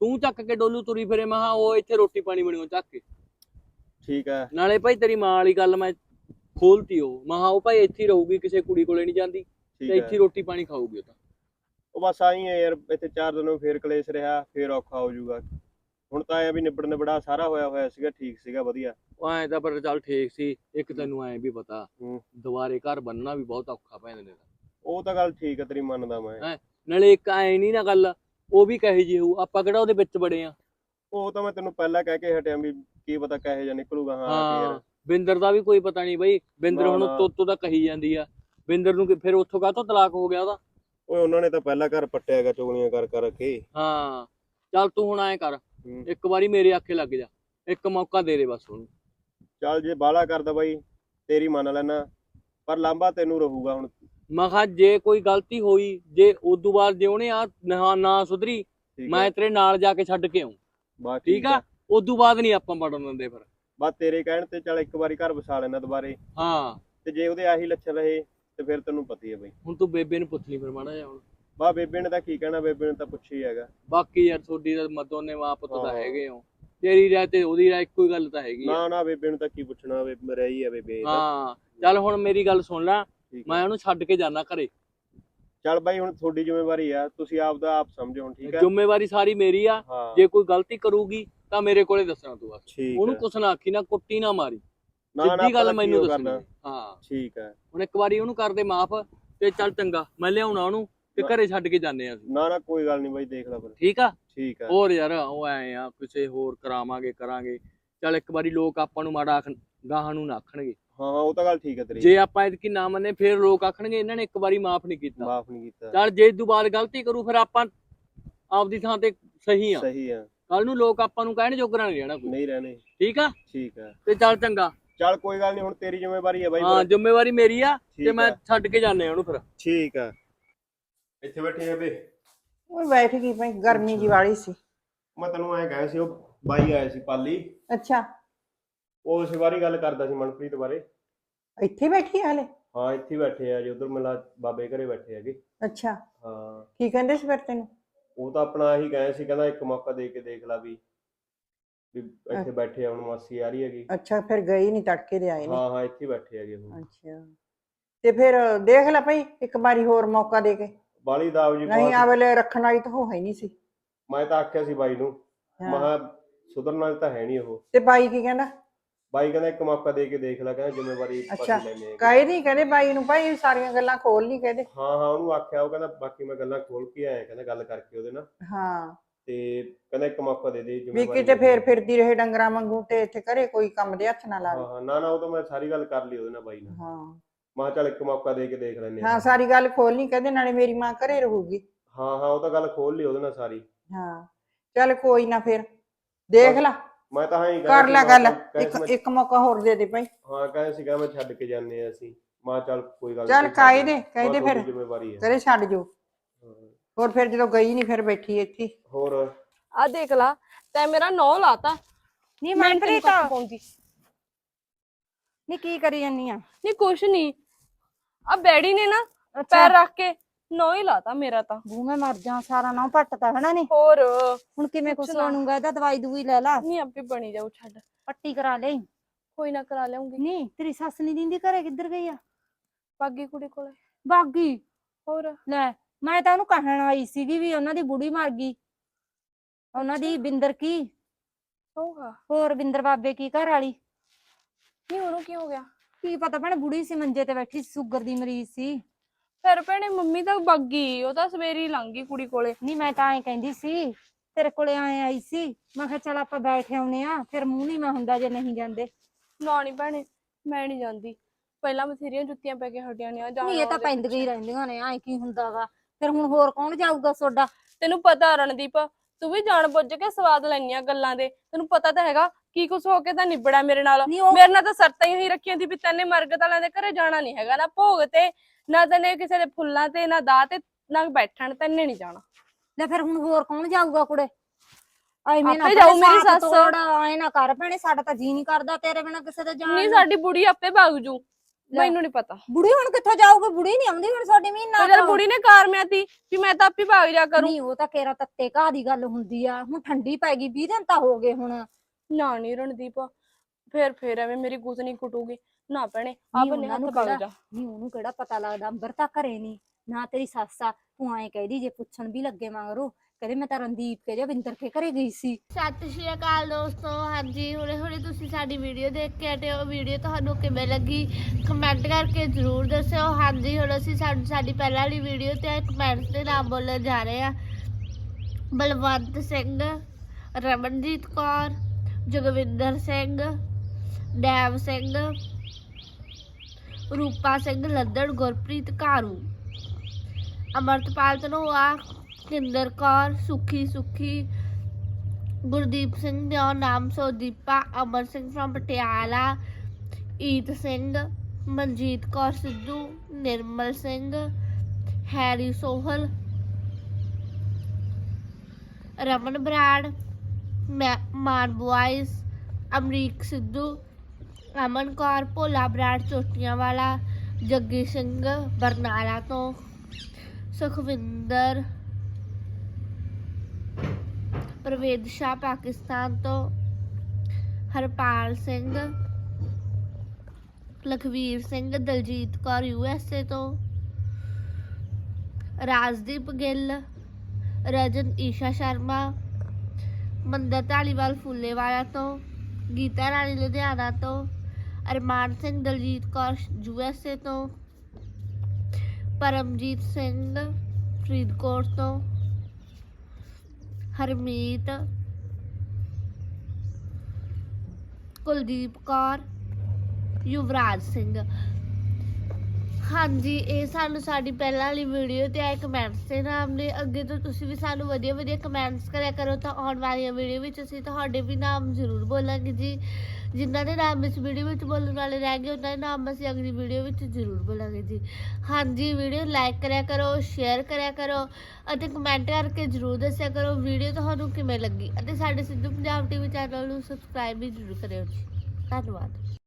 ਤੂੰ ਚੱਕ ਕੇ ਡੋਲੂ ਤੁਰੀ ਫਿਰੇ ਮੈਂ ਕਿਹਾ ਉਹ ਇੱਥੇ ਰੋਟੀ ਪਾਣੀ ਬਣਿਓ ਚੱਕ ਕੇ। ਠੀਕ ਹੈ ਨਾਲੇ ਭਾਈ ਤੇਰੀ ਮਾਂ ਵਾਲੀ ਗੱਲ ਮੈਂ ਖੋਲਤੀ ਉਹ। ਮੈਂ ਕਿਹਾ ਉਹ ਭਾਈ ਇੱਥੇ ਹੀ ਰਹੂਗੀ ਕਿਸੇ ਕੁੜੀ ਕੋਲੇ ਨਹੀਂ ਜਾਂਦੀ। ਤੇ ਇੱਥੇ ਹੈ ਰੋਟੀ ਪਾਣੀ ਖਾਊਗੀ ਉਹ ਤਾਂ। ਉਹ ਬਸ ਆਈ ਹੈ ਯਾਰ ਇੱਥੇ ਚਾਰ ਦਿਨੋਂ ਫੇਰ ਕਲੇਸ਼ ਰਿਹਾ ਫੇਰ ਔਖਾ ਹੋ ਜਾਊਗਾ। ਹੁਣ ਤਾਂ ਐ ਵੀ ਨਿਬੜ ਨਿਬੜਾ ਸਾਰਾ ਹੋਇਆ ਹੋਇਆ ਸੀਗਾ ਠੀਕ ਸੀਗਾ ਵਧੀਆ। ਉਹ ਐਂ ਤਾਂ ਪਰ ਚੱਲ ਠੀਕ ਸੀ ਇੱਕ ਤੈਨੂੰ ਐਂ ਵੀ ਪਤਾ ਹੂੰ। ਦੁਬਾਰੇ ਘਰ ਬੰਨਣਾ ਵੀ ਬਹੁਤ ਔਖਾ ਪੈਂਦੇ ਨੇ ਉਹ ਤਾਂ ਗੱਲ ਠੀਕ ਹੈ ਤੇਰੀ ਮੰਨਦਾ ਮੈਂ। ਹੈਂ? ਨਾਲੇ ਇੱਕ ਐ ਨਹੀਂ ਨਾ ਗੱਲ ਉਹ ਵੀ ਕਹੇ ਜੀ ਹੋਊ ਆਪਾਂ ਕਿਹੜਾ ਉਹਦੇ ਵਿੱਚ ਬੜੇ ਆ? ਉਹ ਤਾਂ ਮੈਂ ਤੈਨੂੰ ਪਹਿਲਾਂ ਕਹਿ ਕੇ ਹਟਿਆ ਵੀ ਕੀ ਪਤਾ ਕਹੇ ਜਾਂ ਨਿਕਲੂਗਾ ਹਾਂ ਆ ਕੇ ਹਾਂ। ਯਾਰ ਬਿੰਦਰ ਦਾ ਵੀ ਕੋਈ ਪਤਾ ਨਹੀਂ ਬਈ ਬਿੰਦਰ ਹੁਣ। ਤੋਤੋ ਦਾ ਕਹੀ ਜਾਂਦੀ ਆ। ਬਿੰਦਰ ਨੂੰ ਕਿ- ਫਿਰ ਉੱਥੋਂ ਕਾਹਤੋਂ ਤਲਾਕ ਹੋ ਗਿਆ ਉਹਦਾ? ਓਏ ਉਹਨਾਂ ਨੇ ਤਾਂ ਪਹਿਲਾਂ ਘਰ ਪੱਟਿਆਗਾ ਚੁਗਲੀਆਂ ਕਰ ਕਰ ਕੇ। ਹਾਂ ਚੱਲ ਤੂੰ ਹੁਣ ਐਂ ਕਰ। ਇੱਕ ਵਾਰੀ ਮੇਰੇ ਆਖੇ ਲੱਗ ਜਾ ਇੱਕ ਮੌਕਾ ਦੇ ਦੇ ਬਸ ਉਹਨੂੰ ਚੱਲ ਜੇ ਬਾਲਾ ਕਰਦਾ ਬਾਈ ਤੇਰੀ ਮੰਨ ਲੈਣਾ ਪਰ ਲਾਂਬਾ ਤੈਨੂੰ ਰਹੂਗਾ ਹੁਣ। ਮੈਂ ਕਿਹਾ ਜੇ ਕੋਈ ਗਲਤੀ ਹੋਈ ਜੇ ਉਦੋਂ ਬਾਅਦ ਜੇ ਉਹਨੇ ਆ ਨਾ ਨਾ ਸੁਧਰੀ ਮੈਂ ਤੇਰੇ ਨਾਲ ਜਾ ਕੇ ਛੱਡ ਕੇ ਆਉਂ ਠੀਕ ਆ। ਉਦੋਂ ਬਾਅਦ ਨਹੀਂ ਆਪਾਂ ਵੜਨ ਦਿੰਦੇ ਫਿਰ। ਬਸ ਤੇਰੇ ਕਹਿਣ ਤੇ ਚੱਲ ਇੱਕ ਵਾਰੀ ਘਰ ਵਸਾ ਲੈਣਾ ਦੁਬਾਰੇ। ਹਾਂ। ਤੇ ਜੇ ਉਹਦੇ ਆਹੀ ਲੱਛਣ ਰਹੇ ਤੇ ਫਿਰ ਤੈਨੂੰ ਪਤਾ ਹੀ ਹੈ ਬਾਈ। ਹੁਣ ਤੂੰ ਬੇਬੇ ਨੂੰ ਪੁੱਛ ਲਈ ਫਿਰ ਮਾੜਾ ਜਿਹਾ ਹੁਣ। ਬਾ ਬੇਬੇ ਨੇ ਤਾਂ ਕੀ ਕਹਿਣਾ ਬੇਬੇ ਨੇ ਤਾਂ ਪੁੱਛਿਆ ਹੀ ਹੈਗਾ। ਬਾਕੀ ਯਾਰ ਤੁਹਾਡੀ ਤਾਂ ਮਦੋਨੇ ਨੇ ਮਾਂ ਪੁੱਤ ਤਾਂ। ਹੈਗੇ ਹੋ। ਤੇਰੀ ਰਾਏ ਤੇ ਉਹਦੀ ਰਾਏ ਇੱਕੋ ਹੀ ਗੱਲ ਤਾਂ ਹੈਗੀ। ਨਾ ਨਾ ਬੇਬੇ ਨੂੰ ਤਾਂ ਕੀ ਪੁੱਛਣਾ ਬੇ ਮੇਰਾ ਹੀ ਹੈ ਬੇਬੇ। ਹਾਂ। ਚੱਲ ਹੁਣ ਮੇਰੀ ਗੱਲ ਸੁਣ ਲੈ। ਮੈਂ ਉਹਨੂੰ ਛੱਡ ਕੇ ਜਾਣਾ ਘਰੇ। ਚੱਲ ਬਾਈ ਹੁਣ ਤੁਹਾਡੀ ਜ਼ਿੰਮੇਵਾਰੀ ਆ। ਤੁਸੀਂ ਆਪ ਦਾ ਆਪ ਸਮਝੋ ਹੁਣ ਠੀਕ ਹੈ ਜ਼ਿੰਮੇਵਾਰੀ ਸਾਰੀ ਮੇਰੀ ਆ। ਜੇ ਕੋਈ ਗਲਤੀ ਕਰੂਗੀ ਤਾਂ ਮੇਰੇ ਕੋਲੇ ਦੱਸਣਾ ਤੂੰ ਬਸ। ਠੀਕ ਉਹਨੂੰ ਕੁਛ ਨਾ ਆਖੀ ਨਾ ਕੁੱਟੀ ਨਾ ਮਾਰੀ। ਸਿੱਧੀ ਗੱਲ ਮੈਨੂੰ ਦੱਸਣੀ। ਹੈ। ਠੀਕ ਹੈ। ਹੁਣ ਇੱਕ ਵਾਰੀ ਉਹਨੂੰ ਕਰ ਦੇ ਮਾਫ ਤੇ ਚੱਲ ਚੰਗਾ ਮੈਂ ਲਿਆਉਣਾ ਉਹਨੂੰ ਤੇ ਘਰੇ ਛੱਡ ਕੇ ਜਾਂਦੇ ਆ ਅਸੀਂ। ਨਾ ਨਾ ਕੋਈ ਗੱਲ ਨਹੀਂ ਬਾਈ ਦੇਖ ਲੈ ਫਿਰ। ਠੀਕ ਆ? ਠੀਕ ਹੈ। ਹੋਰ ਯਾਰ ਉਹ ਐ ਆ ਕਿਸੇ ਹੋਰ ਕਰਾਵਾਂਗੇ ਕਰਾਂਗੇ। ਚੱਲ ਇੱਕ ਵਾਰੀ ਲੋਕ ਆਪਾਂ ਨੂੰ ਮਾੜਾ ਆਖਣ ਗਾਹਾਂ ਨੂੰ ਨਾ ਆਖਣਗੇ। ਹਾਂ ਉਹ ਤਾਂ ਗੱਲ ਠੀਕ ਹੈ ਤੇਰੀ। ਜੇ ਆਪਾਂ ਇਹਦੀ ਨਾ ਮੰਨੇ ਫਿਰ ਲੋਕ ਆਖਣਗੇ ਇਹਨਾਂ ਨੇ ਇੱਕ ਵਾਰੀ ਮਾਫ ਨਹੀਂ ਕੀਤਾ। ਮਾਫ ਨਹੀਂ ਕੀਤਾ। ਚੱਲ ਜੇ ਬਾਅਦ ਗਲਤੀ ਕਰੂ ਫਿਰ ਆਪਾਂ ਆਪਦੀ ਥਾਂ ਤੇ ਸਹੀ ਆ। ਸਹੀ ਆ। ਕੱਲ ਨੂੰ ਲੋਕ ਆਪਾਂ ਨੂੰ ਕਹਿਣ ਜੋਗਰਾ ਨਹੀਂ ਰਹਿਣਾ ਕੋਈ। ਨਹੀਂ ਰਹਿਣੇ। ਠੀਕ ਆ? ਠੀਕ ਹੈ ਤੇ ਚੱਲ ਚੰਗਾ। ਚੱਲ ਕੋਈ ਗੱਲ ਨਹੀਂ ਹੁਣ ਤੇਰੀ ਜ਼ਿੰਮੇਵਾਰੀ ਹੈ ਬਾਈ ਹਾਂ ਜ਼ਿੰਮੇਵਾਰੀ ਮੇਰੀ ਆ ਤੇ ਮੈਂ ਆ। ਛੱਡ ਕੇ ਜਾਣੇ ਉਹਨੂੰ ਫਿਰ। ਠੀਕ ਆ। ਇੱਥੇ ਬੈਠੇ ਆ ਬੇ। ਉਹ ਬੈਠ ਗਈ ਭਾਈ ਗਰਮੀ ਜੀ ਵਾਲੀ ਸੀ। ਮੈਂ ਤੈਨੂੰ ਐਂ ਕਹਿਆ ਸੀ ਉਹ ਬਾਈ ਆਇਆ ਸੀ ਪਾਲੀ। ਅੱਛਾ। ਉਹ ਉਸ ਬਾਰੇ ਗੱਲ ਕਰਦਾ ਸੀ ਮਨਪ੍ਰੀਤ ਬਾਰੇ। ਇੱਥੇ ਬੈਠੀ ਆ ਹਲੇ? ਹਾਂ ਇੱਥੇ ਬੈਠੇ ਆ ਜੀ ਉਧਰ ਮਿਲਾ ਬਾਬੇ ਘਰੇ ਬੈਠੇ ਹੈਗੇ। ਅੱਛਾ। ਹਾਂ। ਕੀ ਕਹਿੰਦੇ ਸੀ ਫਿਰ ਤੈਨੂੰ? ਉਹ ਤਾਂ ਆਪਣਾ ਇਹੀ ਕਹੇ ਸੀ ਕਹਿੰਦਾ ਇੱਕ ਮੌਕਾ ਦੇ ਕੇ ਦੇਖ ਲਾ ਵੀ ਵੀ ਇੱਥੇ ਬੈਠੇ ਆ ਹੁਣ ਮਾਸੀ ਆ ਰਹੀ ਹੈਗੀ। ਅੱਛਾ ਫਿਰ ਗਈ ਨਹੀਂ ਤੜਕੇ ਦੇ ਆਏ ਨੇ ਹਾਂ ਹਾਂ ਇੱਥੇ ਹੀ ਬੈਠੇ ਹੈਗੇ ਉਹ। ਅੱਛਾ। ਤੇ ਫਿਰ ਦੇਖ ਲੈ ਭਾਈ ਇੱਕ ਵਾਰੀ ਹੋਰ ਮੌਕਾ ਦੇ ਕੇ। ਬਾਲੀ ਦਾਵ ਜੀ ਨਹੀਂ ਬਹੁਤ- ਆਵਲੇ ਰੱਖਣ ਵਾਲੀ ਤਾਂ ਉਹ ਹੈ ਨਹੀਂ ਸੀ। ਮੈਂ ਤਾਂ ਆਖਿਆ ਸੀ ਬਾਈ ਨੂੰ ਹਾਂ। ਮਹਾ ਸੁਧਰਨ ਵਾਲੀ ਤਾਂ ਹੈ ਨਹੀਂ ਉਹ। ਤੇ ਬਾਈ ਕੀ ਕਹਿੰਦਾ? ਬਾਈ ਕਹਿੰਦਾ ਇੱਕ ਮੌਕਾ ਦੇ ਕੇ ਦੇਖ ਲੈ ਕਹਿੰਦਾ ਜ਼ਿੰਮੇਵਾਰੀ ਅੱਛਾ, ਪਾਸੇ ਲੈਣੇ ਕਾਹੇ ਨਹੀਂ ਕਹਿੰਦੇ ਬਾਈ ਨੂੰ ਭਾਈ ਸਾਰੀਆਂ ਗੱਲਾਂ ਖੋਲ ਨਹੀਂ ਕਹਿੰਦੇ। ਹਾਂ ਹਾਂ ਉਹਨੂੰ ਆਖਿਆ ਉਹ ਕਹਿੰਦਾ ਬਾਕੀ ਮੈਂ ਗੱਲਾਂ ਖੋਲ ਕੇ ਆਇਆ ਕਹਿੰਦਾ ਗੱਲ ਕਰਕੇ ਉਹਦੇ ਨਾਲ। ਹਾਂ। ਤੇ ਕਹਿੰਦਾ ਇੱਕ ਮੌਕਾ ਦੇ ਦੇ ਵੀ ਜ਼ਿੰਮੇਵਾਰੀ ਕਿਤੇ ਫੇਰ। ਫਿਰਦੀ ਰਹੇ ਡੰਗਰਾਂ ਵਾਂਗੂ ਤੇ ਇੱਥੇ ਘਰੇ ਕੋਈ ਕੰਮ ਦੇ ਹੱਥ ਨਾ ਹਾਂ ਲਾਵੇ। ਹਾਂ ਨਾ ਨਾ ਉਹ ਤਾਂ ਮੈਂ ਸਾਰੀ ਗੱਲ ਕਰ ਲਈ ਉਹਦੇ ਨਾਲ ਬਾਈ ਨਾਲ। ਹਾਂ। ਮੈਂ ਕਿਹਾ ਚੱਲ ਇੱਕ ਮੌਕਾ ਦੇ ਕੇ ਦੇਖ ਲੈਨੇ ਹਾਂ ਸਾਰੀ ਗੱਲ ਖੋਲ ਨਹੀਂ ਕਹਿੰਦੇ ਨਾਲੇ ਮੇਰੀ ਮਾਂ ਘਰੇ ਰਹੂਗੀ। ਹਾਂ ਹਾਂ ਉਹ ਤਾਂ ਗੱਲ ਖੋਲ ਲਈ ਉਹਦੇ ਨਾਲ ਸਾਰੀ। ਹਾਂ। ਚੱਲ ਕੋਈ ਨਾ ਫਿਰ ਦੇਖ ਲੈ। ਮੈਂ ਤਾਂ ਹਾਂ ਹੀ ਕਰ ਲੈ ਗੱਲ ਇੱਕ ਇੱਕ ਮੌਕਾ ਹੋਰ ਦੇ ਦੇ ਭਾਈ। ਹਾਂ ਕਹਿੰਦੇ ਸੀਗਾ ਮੈਂ ਛੱਡ ਕੇ ਜਾਂਦੇ ਆ ਅਸੀਂ। ਮੈਂ ਚੱਲ ਕੋਈ ਗੱਲ ਚੱਲ ਨਹੀਂ, ਕਾਹੇ ਦੇ ਕਹਿੰਦੇ ਤੁਹਾਡੀ ਫਿਰ। ਜ਼ਿੰਮੇਵਾਰੀ ਹੈ ਕਰੇ ਛੱਡ ਜੋ। ਹੋਰ ਫਿਰ ਜਦੋਂ ਗਈ ਨਹੀਂ ਫਿਰ ਬੈਠੀ ਇੱਥੇ। ਹੋਰ? ਆ ਦੇਖ ਲਾ ਤੈਂ ਮੇਰਾ ਨੌ ਲਾਤਾ ਨਹੀਂ ਮਨਪ੍ਰੀਤ। ਪਾਉਂਦੀ। ਨਹੀਂ ਕੀ ਕਰੀ ਜਾਨੀ ਆ? ਨਹੀਂ ਕੁਛ ਨਹੀਂ ਆ ਬੈੜੀ ਨੇ ਨਾ ਪੈਰ ਰੱਖ ਕੇ ਨੌ ਹੀ ਲਾਤਾ ਮੇਰਾ ਤਾਂ। ਬੂ ਮੈਂ ਮਰ ਜਾ ਸਾਰਾ ਨਾ ਪੱਟਤਾ ਹਨਾ ਨੇ? ਹੋਰ ਹੁਣ ਕਿਵੇਂ ਕੁਛ। ਬਣੂਗਾ ਇਹਦਾ ਦਵਾਈ ਦੂਈ ਲੈ ਲਾ। ਨਹੀਂ ਆਪੇ ਬਣੀ ਜਾਊ ਛੱਡ। ਪੱਟੀ ਕਰਾ ਲਈ। ਕੋਈ ਨਾ ਕਰਾ ਲਿਆਉਂਗੀ। ਨਹੀਂ ਤੇਰੀ ਸੱਸ ਨਹੀਂ ਦਿੰਦੀ ਘਰੇ ਕਿੱਧਰ ਗਈ ਆ? ਬਾਗੀ ਕੁੜੀ ਕੋਲੇ। ਬਾਗੀ? ਹੋਰ? ਲੈ ਮੈਂ ਤਾਂ ਉਹਨੂੰ ਕਹਿਣ ਆਈ ਸੀਗੀ ਵੀ ਉਹਨਾਂ ਦੀ ਬੁੜੀ ਮਰ ਗਈ। ਉਹਨਾਂ ਦੀ ਬਿੰਦਰ ਕੀ? ਹੋਗਾ ਹੋਰ ਬਿੰਦਰ ਬਾਬੇ ਕੀ ਘਰ ਵਾਲੀ? ਨਹੀਂ ਉਹਨੂੰ ਕੀ ਹੋ ਗਿਆ? ਕੀ ਪਤਾ ਭੈਣੇ ਬੁੜੀ ਸੀ ਮੰਜੇ ਤੇ ਬੈਠੀ ਸੀ, ਸ਼ੂਗਰ ਦੀ ਮਰੀਜ਼ ਸੀ। ਫਿਰ ਭੈਣੇ ਮੰਮੀ ਤਾਂ ਬਾਗੀ ਉਹ ਤਾਂ ਸਵੇਰੀ ਲੰਘ ਗਈ ਕੁੜੀ ਕੋਲੇ। ਨਹੀਂ ਮੈਂ ਤਾਂ ਐਂ ਕਹਿੰਦੀ ਸੀ ਤੇਰੇ ਕੋਲੇ ਆਏ ਆਈ ਸੀ ਮੈਂ ਕਿਹਾ ਚੱਲ ਆਪਾਂ ਬੈਠ ਆਉਨੇ ਆ ਫਿਰ ਮੂੰਹ ਨਹੀਂ ਮੈਂ ਹੁੰਦਾ ਜੇ ਨਹੀਂ ਜਾਂਦੇ। ਨਾ ਨਹੀਂ ਭੈਣੇ ਮੈਂ ਨਹੀਂ ਜਾਂਦੀ। ਪਹਿਲਾਂ ਬਥੇਰੀਆਂ ਜੁੱਤੀਆਂ ਪੈ ਕੇ ਹਟੀਆਂ ਨੇ ਆ ਜਾਣਾ ਨਹੀਂ ਇਹ ਤਾਂ ਉਹਦੇ ਪੈਂਦੀਆਂ ਹੀ। ਰਹਿੰਦੀਆਂ ਨੇ ਐਂ ਕੀ ਹੁੰਦਾ ਵਾ ਫਿਰ ਹੁਣ ਹੋਰ ਕੌਣ ਜਾਊਗਾ ਸੋਡਾ? ਤੈਨੂੰ ਪਤਾ ਰਣਦੀਪ ਤੂੰ ਵੀ ਜਾਣ ਬੁੱਝ ਕੇ ਸਵਾਦ ਲੈਣੀਆਂ ਗੱਲਾਂ ਦੇ। ਤੈਨੂੰ ਪਤਾ ਤਾਂ ਹੈਗਾ ਕੀ ਕੁਛ ਹੋ ਕੇ ਤਾਂ ਨਿਬੜਾ ਮੇਰੇ ਨਾਲ। ਨਹੀਂ ਉਹ ਮੇਰੇ ਨਾਲ ਤਾਂ ਸਰਤਾਂ ਹੀ ਰੱਖੀਆਂ ਸੀ ਵੀ ਤੈਨੇ ਮਰਗਤ ਵਾਲਿਆਂ ਦੇ ਘਰੇ ਜਾਣਾ ਨਹੀਂ ਹੈਗਾ ਨਾ ਭੋਗ ਤੇ ਨਾ ਤੈਨੇ ਕਿਸੇ ਦੇ ਫੁੱਲਾਂ ਤੇ ਨਾ ਦਾਹ ਤੇ ਨਾ ਬੈਠਣ ਤੈਨੇ ਨਹੀਂ ਜਾਣਾ ਲੈ ਫਿਰ ਹੁਣ ਹੋਰ ਕੌਣ ਜਾਊਗਾ ਕੁੜੇ ਆਈ ਮੈਂ ਨਾ ਆਪੇ ਜਾਊ ਮੇਰੀ ਸੱਸ। ਐ ਨਾ ਕਰ ਭੈਣੇ ਸਾਡਾ ਤਾਂ ਜੀ ਨਹੀਂ ਕਰਦਾ ਤੇਰੇ ਬਿਨਾ ਕਿਸੇ ਦੇ ਜਾਣ ਨਹੀਂ ਨੂੰ। ਸਾਡੀ ਬੁੜੀ ਆਪੇ ਭੱਗ ਜੂ ਲੈ। ਮੈਨੂੰ ਨਹੀਂ ਪਤਾ ਬੁੜੀ ਹੁਣ ਕਿੱਥੋਂ ਜਾਊਗੀ ਬੁੜੀ ਨਹੀਂ ਆਉਂਦੀ ਹੁਣ ਸਾਡੀ ਮਹੀਨਾ ਤੇ ਜਦ ਤੋਂ। ਬੁੜੀ ਨੇ ਕਾਰਮਿਆ ਤੀ ਵੀ ਮੈਂ ਤਾਂ ਆਪੇ ਭੱਗ ਜਾ ਕਰੂੰ ਨਹੀਂ ਉਹ ਤਾਂ ਕੇਰਾ ਤੱਤੇ ਘਾਹ ਦੀ ਗੱਲ ਹੁੰਦੀ ਆ ਹੁਣ ਠੰਡੀ ਪੈ ਗਈ 20 ਦਿਨ ਤਾਂ ਹੋ ਗਏ ਹੁਣ ਨਾ ਨਹੀਂ ਰਣਦੀਪ ਫੇਰ ਫੇਰ ਐਵੇਂ ਮੇਰੀ ਗੁੱਤ ਨਹੀਂ ਨਾ ਭੈਣੇ ਆ ਨਹੀਂ, ਬੰਨੇ ਉਹਨਾਂ ਹੱਥ ਨੂੰ ਭੱਗ ਕਿਹੜਾ- ਜਾ ਨਹੀਂ ਉਹਨੂੰ ਕਿਹੜਾ ਪਤਾ ਲੱਗਦਾ? ਅੰਬਰ ਤਾਂ ਘਰੇ ਨਹੀਂ। ਨਾ ਤੇਰੀ ਸੱਸ ਆ ਤੂੰ ਐਂ ਕਹਿਦੀ ਜੇ ਪੁੱਛਣ ਵੀ ਲੱਗੇ ਮਗਰੋਂ ਕਹਿੰਦੇ ਮੈਂ ਤਾਂ ਰਣਦੀਪ ਕੇ ਜਾਂ ਵਿੰਦਰ ਕੇ ਘਰੇ ਗਈ ਸੀ। ਸਤਿ ਸ਼੍ਰੀ ਅਕਾਲ ਦੋਸਤੋ ਹਾਂਜੀ ਹੁਣੇ ਹੁਣੇ ਤੁਸੀਂ ਸਾਡੀ ਵੀਡੀਓ ਦੇਖ ਕੇ ਹਟੇ ਹੋ। ਵੀਡੀਓ ਤੁਹਾਨੂੰ ਕਿਵੇਂ ਲੱਗੀ? ਕਮੈਂਟ ਕਰਕੇ ਜ਼ਰੂਰ ਦੱਸਿਓ। ਹਾਂਜੀ ਹੁਣ ਅਸੀਂ ਸਾਡੀ ਸਾਡੀ ਪਹਿਲਾਂ ਵਾਲੀ ਵੀਡੀਓ ਤੇ ਕਮੈਂਟਸ ਦੇ ਨਾਮ ਬੋਲਣ ਜਾ ਰਹੇ ਆ। ਬਲਵੰਤ ਸਿੰਘ ਰਮਨਜੀਤ ਕੌਰ ਜਗਵਿੰਦਰ ਸਿੰਘ ਡੈਵ ਸਿੰਘ ਰੂਪਾ ਸਿੰਘ, ਲੱਦੜ, ਗੁਰਪ੍ਰੀਤ ਘਾਰੂ। ਅਮਰਤਪਾਲ ਧਨੋਆ, ਕਿੰਦਰ ਕੌਰ, ਸੁਖੀ ਸੁਖੀ, ਗੁਰਦੀਪ ਸਿੰਘ ਦਿਓ ਨਾਮ ਸੋ ਦੀਪਾ, ਅਮਰ ਸਿੰਘ ਫਰਮ ਪਟਿਆਲਾ, ਈਤ ਸਿੰਘ, ਮਨਜੀਤ ਕੌਰ ਸਿੱਧੂ, ਨਿਰਮਲ ਸਿੰਘ, ਹੈਰੀ ਸੋਹਲ, ਰਮਨ ਬਰਾੜ, ਮੈਂ ਮਾਨ ਬੁਆਇਸ, ਅਮਰੀਕ ਸਿੱਧੂ ਅਮਨ ਕੌਰ, ਭੋਲਾ ਬਰਾੜ ਚੋਟੀਆਂ ਵਾਲਾ ਜੱਗੀ ਸਿੰਘ, ਬਰਨਾਲਾ ਤੋਂ ਸੁਖਵਿੰਦਰ, ਪ੍ਰਵੇਦ ਸ਼ਾਹ ਪਾਕਿਸਤਾਨ ਤੋਂ Harpal Singh, Lakhvir Singh, Daljeet Kaur, U S A ਤੋਂ ਰਾਜਦੀਪ ਗਿੱਲ, ਰਜਨ ਈਸ਼ਾ ਸ਼ਰਮਾ, ਮੰਦਰ ਢਾਲੀਵਾਲ ਫੁੱਲੇਵਾਲਾ ਤੋਂ ਗੀਤਾ ਰਾਣੀ ਲੁਧਿਆਣਾ ਤੋਂ, ਅਰਮਾਨ ਸਿੰਘ ਦਲਜੀਤ ਕੌਰ ਯੂਐਸਏ ਤੋਂ, ਪਰਮਜੀਤ ਸਿੰਘ ਫਰੀਦਕੋਟ ਤੋਂ, ਹਰਮੀਤ ਕੁਲਦੀਪ ਕੌਰ, ਯੁਵਰਾਜ ਸਿੰਘ। ਹਾਂਜੀ, ਇਹ ਸਾਨੂੰ ਸਾਡੀ ਪਹਿਲਾਂ ਵਾਲੀ ਵੀਡੀਓ ਤੇ ਆਏ ਕਮੈਂਟਸ ਦੇ ਨਾਮ ਨੇ। ਅੱਗੇ ਤੋਂ ਤੁਸੀਂ ਵੀ ਸਾਨੂੰ ਵਧੀਆ ਵਧੀਆ ਕਮੈਂਟਸ ਕਰਿਆ ਕਰੋ ਤਾਂ ਆਉਣ ਵਾਲੀਆਂ ਵੀਡੀਓ ਵਿੱਚ ਅਸੀਂ ਤੁਹਾਡੇ ਵੀ ਨਾਮ ਜ਼ਰੂਰ ਬੋਲਾਂਗੇ ਜੀ। ਜਿਨ੍ਹਾਂ ਦੇ ਨਾਮ ਇਸ ਵੀਡੀਓ ਵਿੱਚ ਬੋਲਣ ਵਾਲੇ ਰਹਿ ਗਏ ਉਹਨਾਂ ਦੇ ਨਾਮ ਅਸੀਂ ਅਗਲੀ ਵੀਡੀਓ ਵਿੱਚ ਜ਼ਰੂਰ ਬੋਲਾਂਗੇ ਜੀ। ਹਾਂਜੀ ਵੀਡੀਓ ਲਾਈਕ ਕਰਿਆ ਕਰੋ ਸ਼ੇਅਰ ਕਰਿਆ ਕਰੋ ਅਤੇ ਕਮੈਂਟ ਕਰਕੇ ਜ਼ਰੂਰ ਦੱਸਿਆ ਕਰੋ ਵੀਡੀਓ ਤੁਹਾਨੂੰ ਕਿਵੇਂ ਲੱਗੀ। ਅਤੇ ਸਾਡੇ ਸਿੱਧੂ ਪੰਜਾਬ ਟੀਵੀ ਚੈਨਲ ਨੂੰ ਸਬਸਕ੍ਰਾਈਬ ਵੀ ਜ਼ਰੂਰ ਕਰਿਓ ਜੀ। ਧੰਨਵਾਦ।